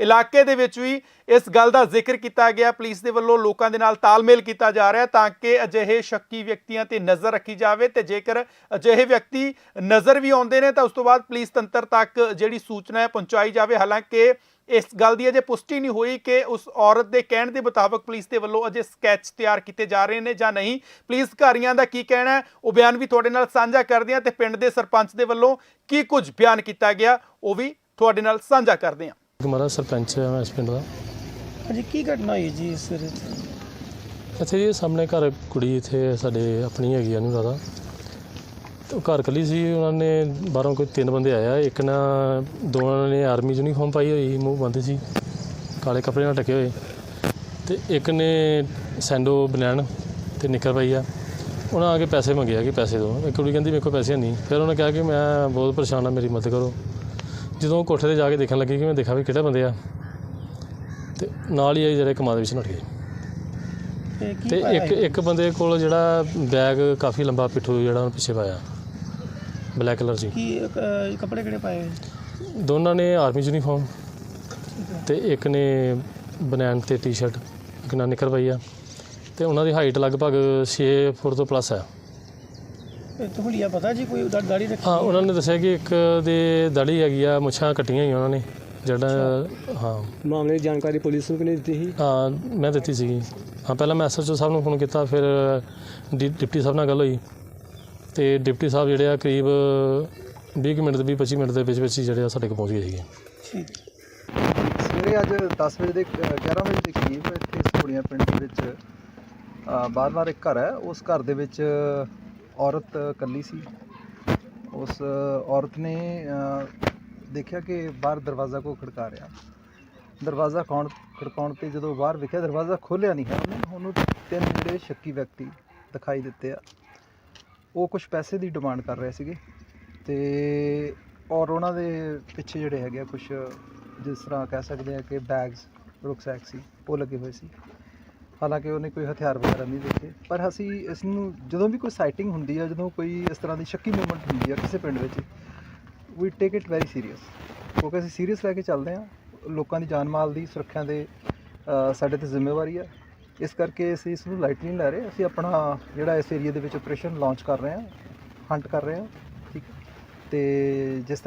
ਇਲਾਕੇ ਦੇ ਵਿੱਚ ਵੀ ਇਸ ਗੱਲ ਦਾ ਜ਼ਿਕਰ ਕੀਤਾ ਗਿਆ। ਪੁਲਿਸ ਦੇ ਵੱਲੋਂ ਲੋਕਾਂ ਦੇ ਨਾਲ ਤਾਲਮੇਲ ਕੀਤਾ ਜਾ ਰਿਹਾ ਤਾਂ ਕਿ ਅਜਿਹੇ ਸ਼ੱਕੀ ਵਿਅਕਤੀਆਂ ਤੇ ਨਜ਼ਰ ਰੱਖੀ ਜਾਵੇ ਤੇ ਜੇਕਰ ਅਜਿਹੇ ਵਿਅਕਤੀ ਨਜ਼ਰ ਵੀ ਆਉਂਦੇ ਨੇ ਤਾਂ ਉਸ ਤੋਂ ਬਾਅਦ ਪੁਲਿਸ ਤੰਤਰ ਤੱਕ ਜਿਹੜੀ ਸੂਚਨਾ ਹੈ ਪਹੁੰਚਾਈ ਜਾਵੇ। ਹਾਲਾਂਕਿ ਇਸ ਗੱਲ ਦੀ ਅਜੇ ਪੁਸ਼ਟੀ ਨਹੀਂ ਹੋਈ ਕਿ ਉਸ ਔਰਤ ਦੇ ਕਹਿਣ ਦੇ ਮੁਤਾਬਕ ਪੁਲਿਸ ਦੇ ਵੱਲੋਂ ਅਜੇ ਸਕੈਚ ਤਿਆਰ ਕੀਤੇ ਜਾ ਰਹੇ ਨੇ ਜਾਂ ਨਹੀਂ। ਪੁਲਿਸ ਅਧਿਕਾਰੀਆਂ ਦਾ ਕੀ ਕਹਿਣਾ ਹੈ ਉਹ ਬਿਆਨ ਵੀ ਤੁਹਾਡੇ ਨਾਲ ਸਾਂਝਾ ਕਰਦੇ ਹਾਂ ਤੇ ਪਿੰਡ ਦੇ ਸਰਪੰਚ ਦੇ ਵੱਲੋਂ ਕੀ ਕੁਝ ਬਿਆਨ ਕੀਤਾ ਗਿਆ ਉਹ ਵੀ ਤੁਹਾਡੇ ਨਾਲ ਸਾਂਝਾ ਕਰਦੇ ਹਾਂ। ਹਮਾਰਾ ਸਰਪੰਚ ਹੈ ਮੈਂ ਇਸ ਪਿੰਡ ਦਾ। ਹਾਂਜੀ ਕੀ ਘਟਨਾ ਹੋਈ ਜੀ ਇਸ ਵੇਲੇ? ਇੱਥੇ ਜੀ ਸਾਹਮਣੇ ਘਰ ਕੁੜੀ ਇੱਥੇ ਸਾਡੇ ਆਪਣੀ ਹੈਗੀ ਉਹ ਘਰ ਕੱਲੀ ਸੀ ਉਹਨਾਂ ਨੇ ਬਾਹਰੋਂ ਕੋਈ ਤਿੰਨ ਬੰਦੇ ਆਇਆ ਇੱਕ ਨਾ ਦੋਵਾਂ ਨੇ ਆਰਮੀ ਯੂਨੀਫਾਰਮ ਪਾਈ ਹੋਈ ਮੂੰਹ ਬੰਦ ਸੀ ਕਾਲੇ ਕੱਪੜੇ ਨਾਲ ਢਕੇ ਹੋਏ। ਤੇ ਇੱਕ ਨੇ ਸੈਂਡੋ ਬਨੈਣ ਤੇ ਨਿੱਕਰ ਪਾਈ ਆ। ਉਹਨਾਂ ਆ ਕੇ ਪੈਸੇ ਮੰਗਿਆ ਕਿ ਪੈਸੇ ਦਿਓ ਇੱਕ ਕੁੜੀ ਕਹਿੰਦੀ ਮੇਰੇ ਕੋਲ ਪੈਸੇ ਨਹੀਂ। ਫਿਰ ਉਹਨੇ ਕਿਹਾ ਕਿ ਮੈਂ ਬਹੁਤ ਪਰੇਸ਼ਾਨ ਆ ਮੇਰੀ ਮਦਦ ਕਰੋ। ਜਦੋਂ ਉਹ ਕੋਠੇ ਤੇ ਜਾ ਕੇ ਦੇਖਣ ਲੱਗੀ ਕਿ ਮੈਂ ਦੇਖਾ ਵੀ ਕਿਹੜੇ ਬੰਦੇ ਆ ਤੇ ਨਾਲ ਹੀ ਇਹ ਜਿਹੜੇ ਕਮਾਦ ਵਿੱਚ ਨੱਠ ਗਏ। ਤੇ ਕੀ ਤੇ ਪਾਇਆ ਇੱਕ ਇੱਕ ਬੰਦੇ ਕੋਲ ਜਿਹੜਾ ਬੈਗ ਕਾਫੀ ਲੰਬਾ ਪਿੱਠੂ ਜਿਹੜਾ ਉਹਨੇ ਪਿੱਛੇ ਪਾਇਆ। ਬਲੈਕ ਕਲਰ ਸੀ ਕੀ ਕੱਪੜੇ ਕਿਹੜੇ ਪਾਏ ਹੋਏ? ਦੋਨਾਂ ਨੇ ਆਰਮੀ ਯੂਨੀਫਾਰਮ ਤੇ ਇੱਕ ਨੇ ਬਨੈਣ ਤੇ ਟੀ-ਸ਼ਰਟ ਇੱਕ ਨਾਲ ਨਿਕਰ ਪਈ ਆ। ਤੇ ਉਹਨਾਂ ਦੀ ਹਾਈਟ ਲਗਭਗ 6 ਫੁੱਟ ਤੋਂ ਪਲੱਸ ਹੈ ਇਹ ਤੁਹਾਡੀਆ ਪਤਾ ਜੀ ਕੋਈ ਦਾ- ਦਾੜੀ ਰੱਖੀ ਹਾਂ ਉਹਨਾਂ ਨੇ ਦੱਸਿਆ ਕਿ ਇੱਕ ਦੇ ਦਾੜੀ ਹੈਗੀ ਆ ਮੁੱਛਾਂ ਕੱਟੀਆਂ ਹੋਈਆਂ ਉਹਨਾਂ ਨੇ। ਜਿਹੜਾ ਹਾਂ। ਮਾਮਲੇ ਦੀ ਜਾਣਕਾਰੀ ਪੁਲਿਸ ਨੂੰ ਕਿਨੇ ਦਿੱਤੀ ਸੀ? ਹਾਂ ਮੈਂ ਦਿੱਤੀ ਸੀਗੀ। ਹਾਂ ਪਹਿਲਾਂ ਮੈਂ ਐਸਐਚਓ ਸਾਹਿਬ ਨੂੰ ਫੋਨ ਕੀਤਾ ਫਿਰ ਡੀ- ਡਿਪਟੀ ਸਾਹਿਬ ਨਾਲ ਗੱਲ ਹੋਈ। ਤੇ ਡਿਪਟੀ ਸਾਹਿਬ ਜਿਹੜੇ ਆ ਕਰੀਬ 20 ਕੁ ਮਿੰਟ ਦੇ 20 25 ਮਿੰਟ ਦੇ ਵਿੱਚ ਵਿੱਚ ਹੀ ਜਿਹੜੇ ਆ ਸਾਡੇ ਕੋਲ ਪਹੁੰਚ ਗਏ ਸੀਗੇ। ਠੀਕ। ਸਵੇਰੇ ਅੱਜ 10 ਵਜੇ ਦੇ ਅ, 11 ਵਜੇ ਦੇ ਕਰੀਬ ਇੱਥੇ ਸੋੜੀਆਂ ਪਿੰਡ ਦੇ ਵਿੱਚ ਅ, ਬਾਰ-ਬਾਰ ਇੱਕ ਘਰ ਹੈ। ਉਸ ਘਰ ਦੇ ਵਿੱਚ ਔਰਤ ਇਕੱਲੀ ਸੀ। ਉਸ ਔਰਤ ਨੇ ਦੇਖਿਆ ਕਿ ਬਾਹਰ ਦਰਵਾਜ਼ਾ ਕੋ ਖੜਕਾ ਰਿਹਾ। ਦਰਵਾਜ਼ਾ ਕੌਣ ਖੜਕਾਉਣ ਤੇ ਜਦੋਂ ਬਾਹਰ ਵੇਖਿਆ ਦਰਵਾਜ਼ਾ ਖੋਲ੍ਹਿਆ ਨਹੀਂ ਹੈ। ਉਹਨੇ ਉਹਨੂੰ ਤਿੰਨ ਜਿਹੜੇ ਸ਼ੱਕੀ ਵਿਅਕਤੀ ਦਿਖਾਈ ਦਿੱਤੇ ਆ। ਉਹ ਕੁਝ ਪੈਸੇ ਦੀ ਡਿਮਾਂਡ ਕਰ ਰਹੇ ਸੀਗੇ ਤੇ ਔਰ ਉਹਨਾਂ ਦੇ ਪਿੱਛੇ ਜਿਹੜੇ ਹੈਗੇ ਆ ਕੁਝ ਜਿਸ ਤਰ੍ਹਾਂ ਕਹਿ ਸਕਦੇ ਆ ਕਿ ਬੈਗਸ ਰੁਕਸੈਕ ਸੀ, ਉਹ ਲੱਗੇ ਹੋਏ ਸੀ। ਹਾਲਾਂਕਿ ਉਹਨੇ ਕੋਈ ਹਥਿਆਰ ਵਗੈਰਾ ਨਹੀਂ ਦੇਖੇ, ਪਰ ਅਸੀਂ ਇਸ ਨੂੰ ਜਦੋਂ ਵੀ ਕੋਈ ਸਾਈਟਿੰਗ ਹੁੰਦੀ ਹੈ ਜਦੋਂ ਕੋਈ ਇਸ ਤਰ੍ਹਾਂ ਦੀ ਸ਼ੱਕੀ ਮੂਵਮੈਂਟ ਹੁੰਦੀ ਹੈ ਕਿਸੇ ਪਿੰਡ ਵਿੱਚ we take it very serious ਕਿਉਂਕਿ ਅਸੀਂ ਸੀਰੀਅਸ ਲੈ ਕੇ ਚੱਲਦੇ ਹਾਂ ਲੋਕਾਂ ਦੀ ਜਾਨ ਮਾਲ ਦੀ, ਸੁਰੱਖਿਆ ਦੇ ਸਾਡੇ ਤੇ ਜ਼ਿੰਮੇਵਾਰੀ ਹੈ ਇਸ ਕਰਕੇ ਅਸੀਂ ਇਸ ਨੂੰ ਲਾਈਟ ਨਹੀਂ ਲੈ ਰਹੇ ਅਸੀਂ ਆਪਣਾ ਜਿਹੜਾ ਇਸ ਏਰੀਆ ਦੇ ਵਿੱਚ ਆਪਰੇਸ਼ਨ ਲਾਂਚ ਕਰ ਰਹੇ ਹਾਂ ਹੰਟ ਕਰ ਰਹੇ ਹਾਂ, ਠੀਕ ਹੈ। ਤੇ ਜਿਸ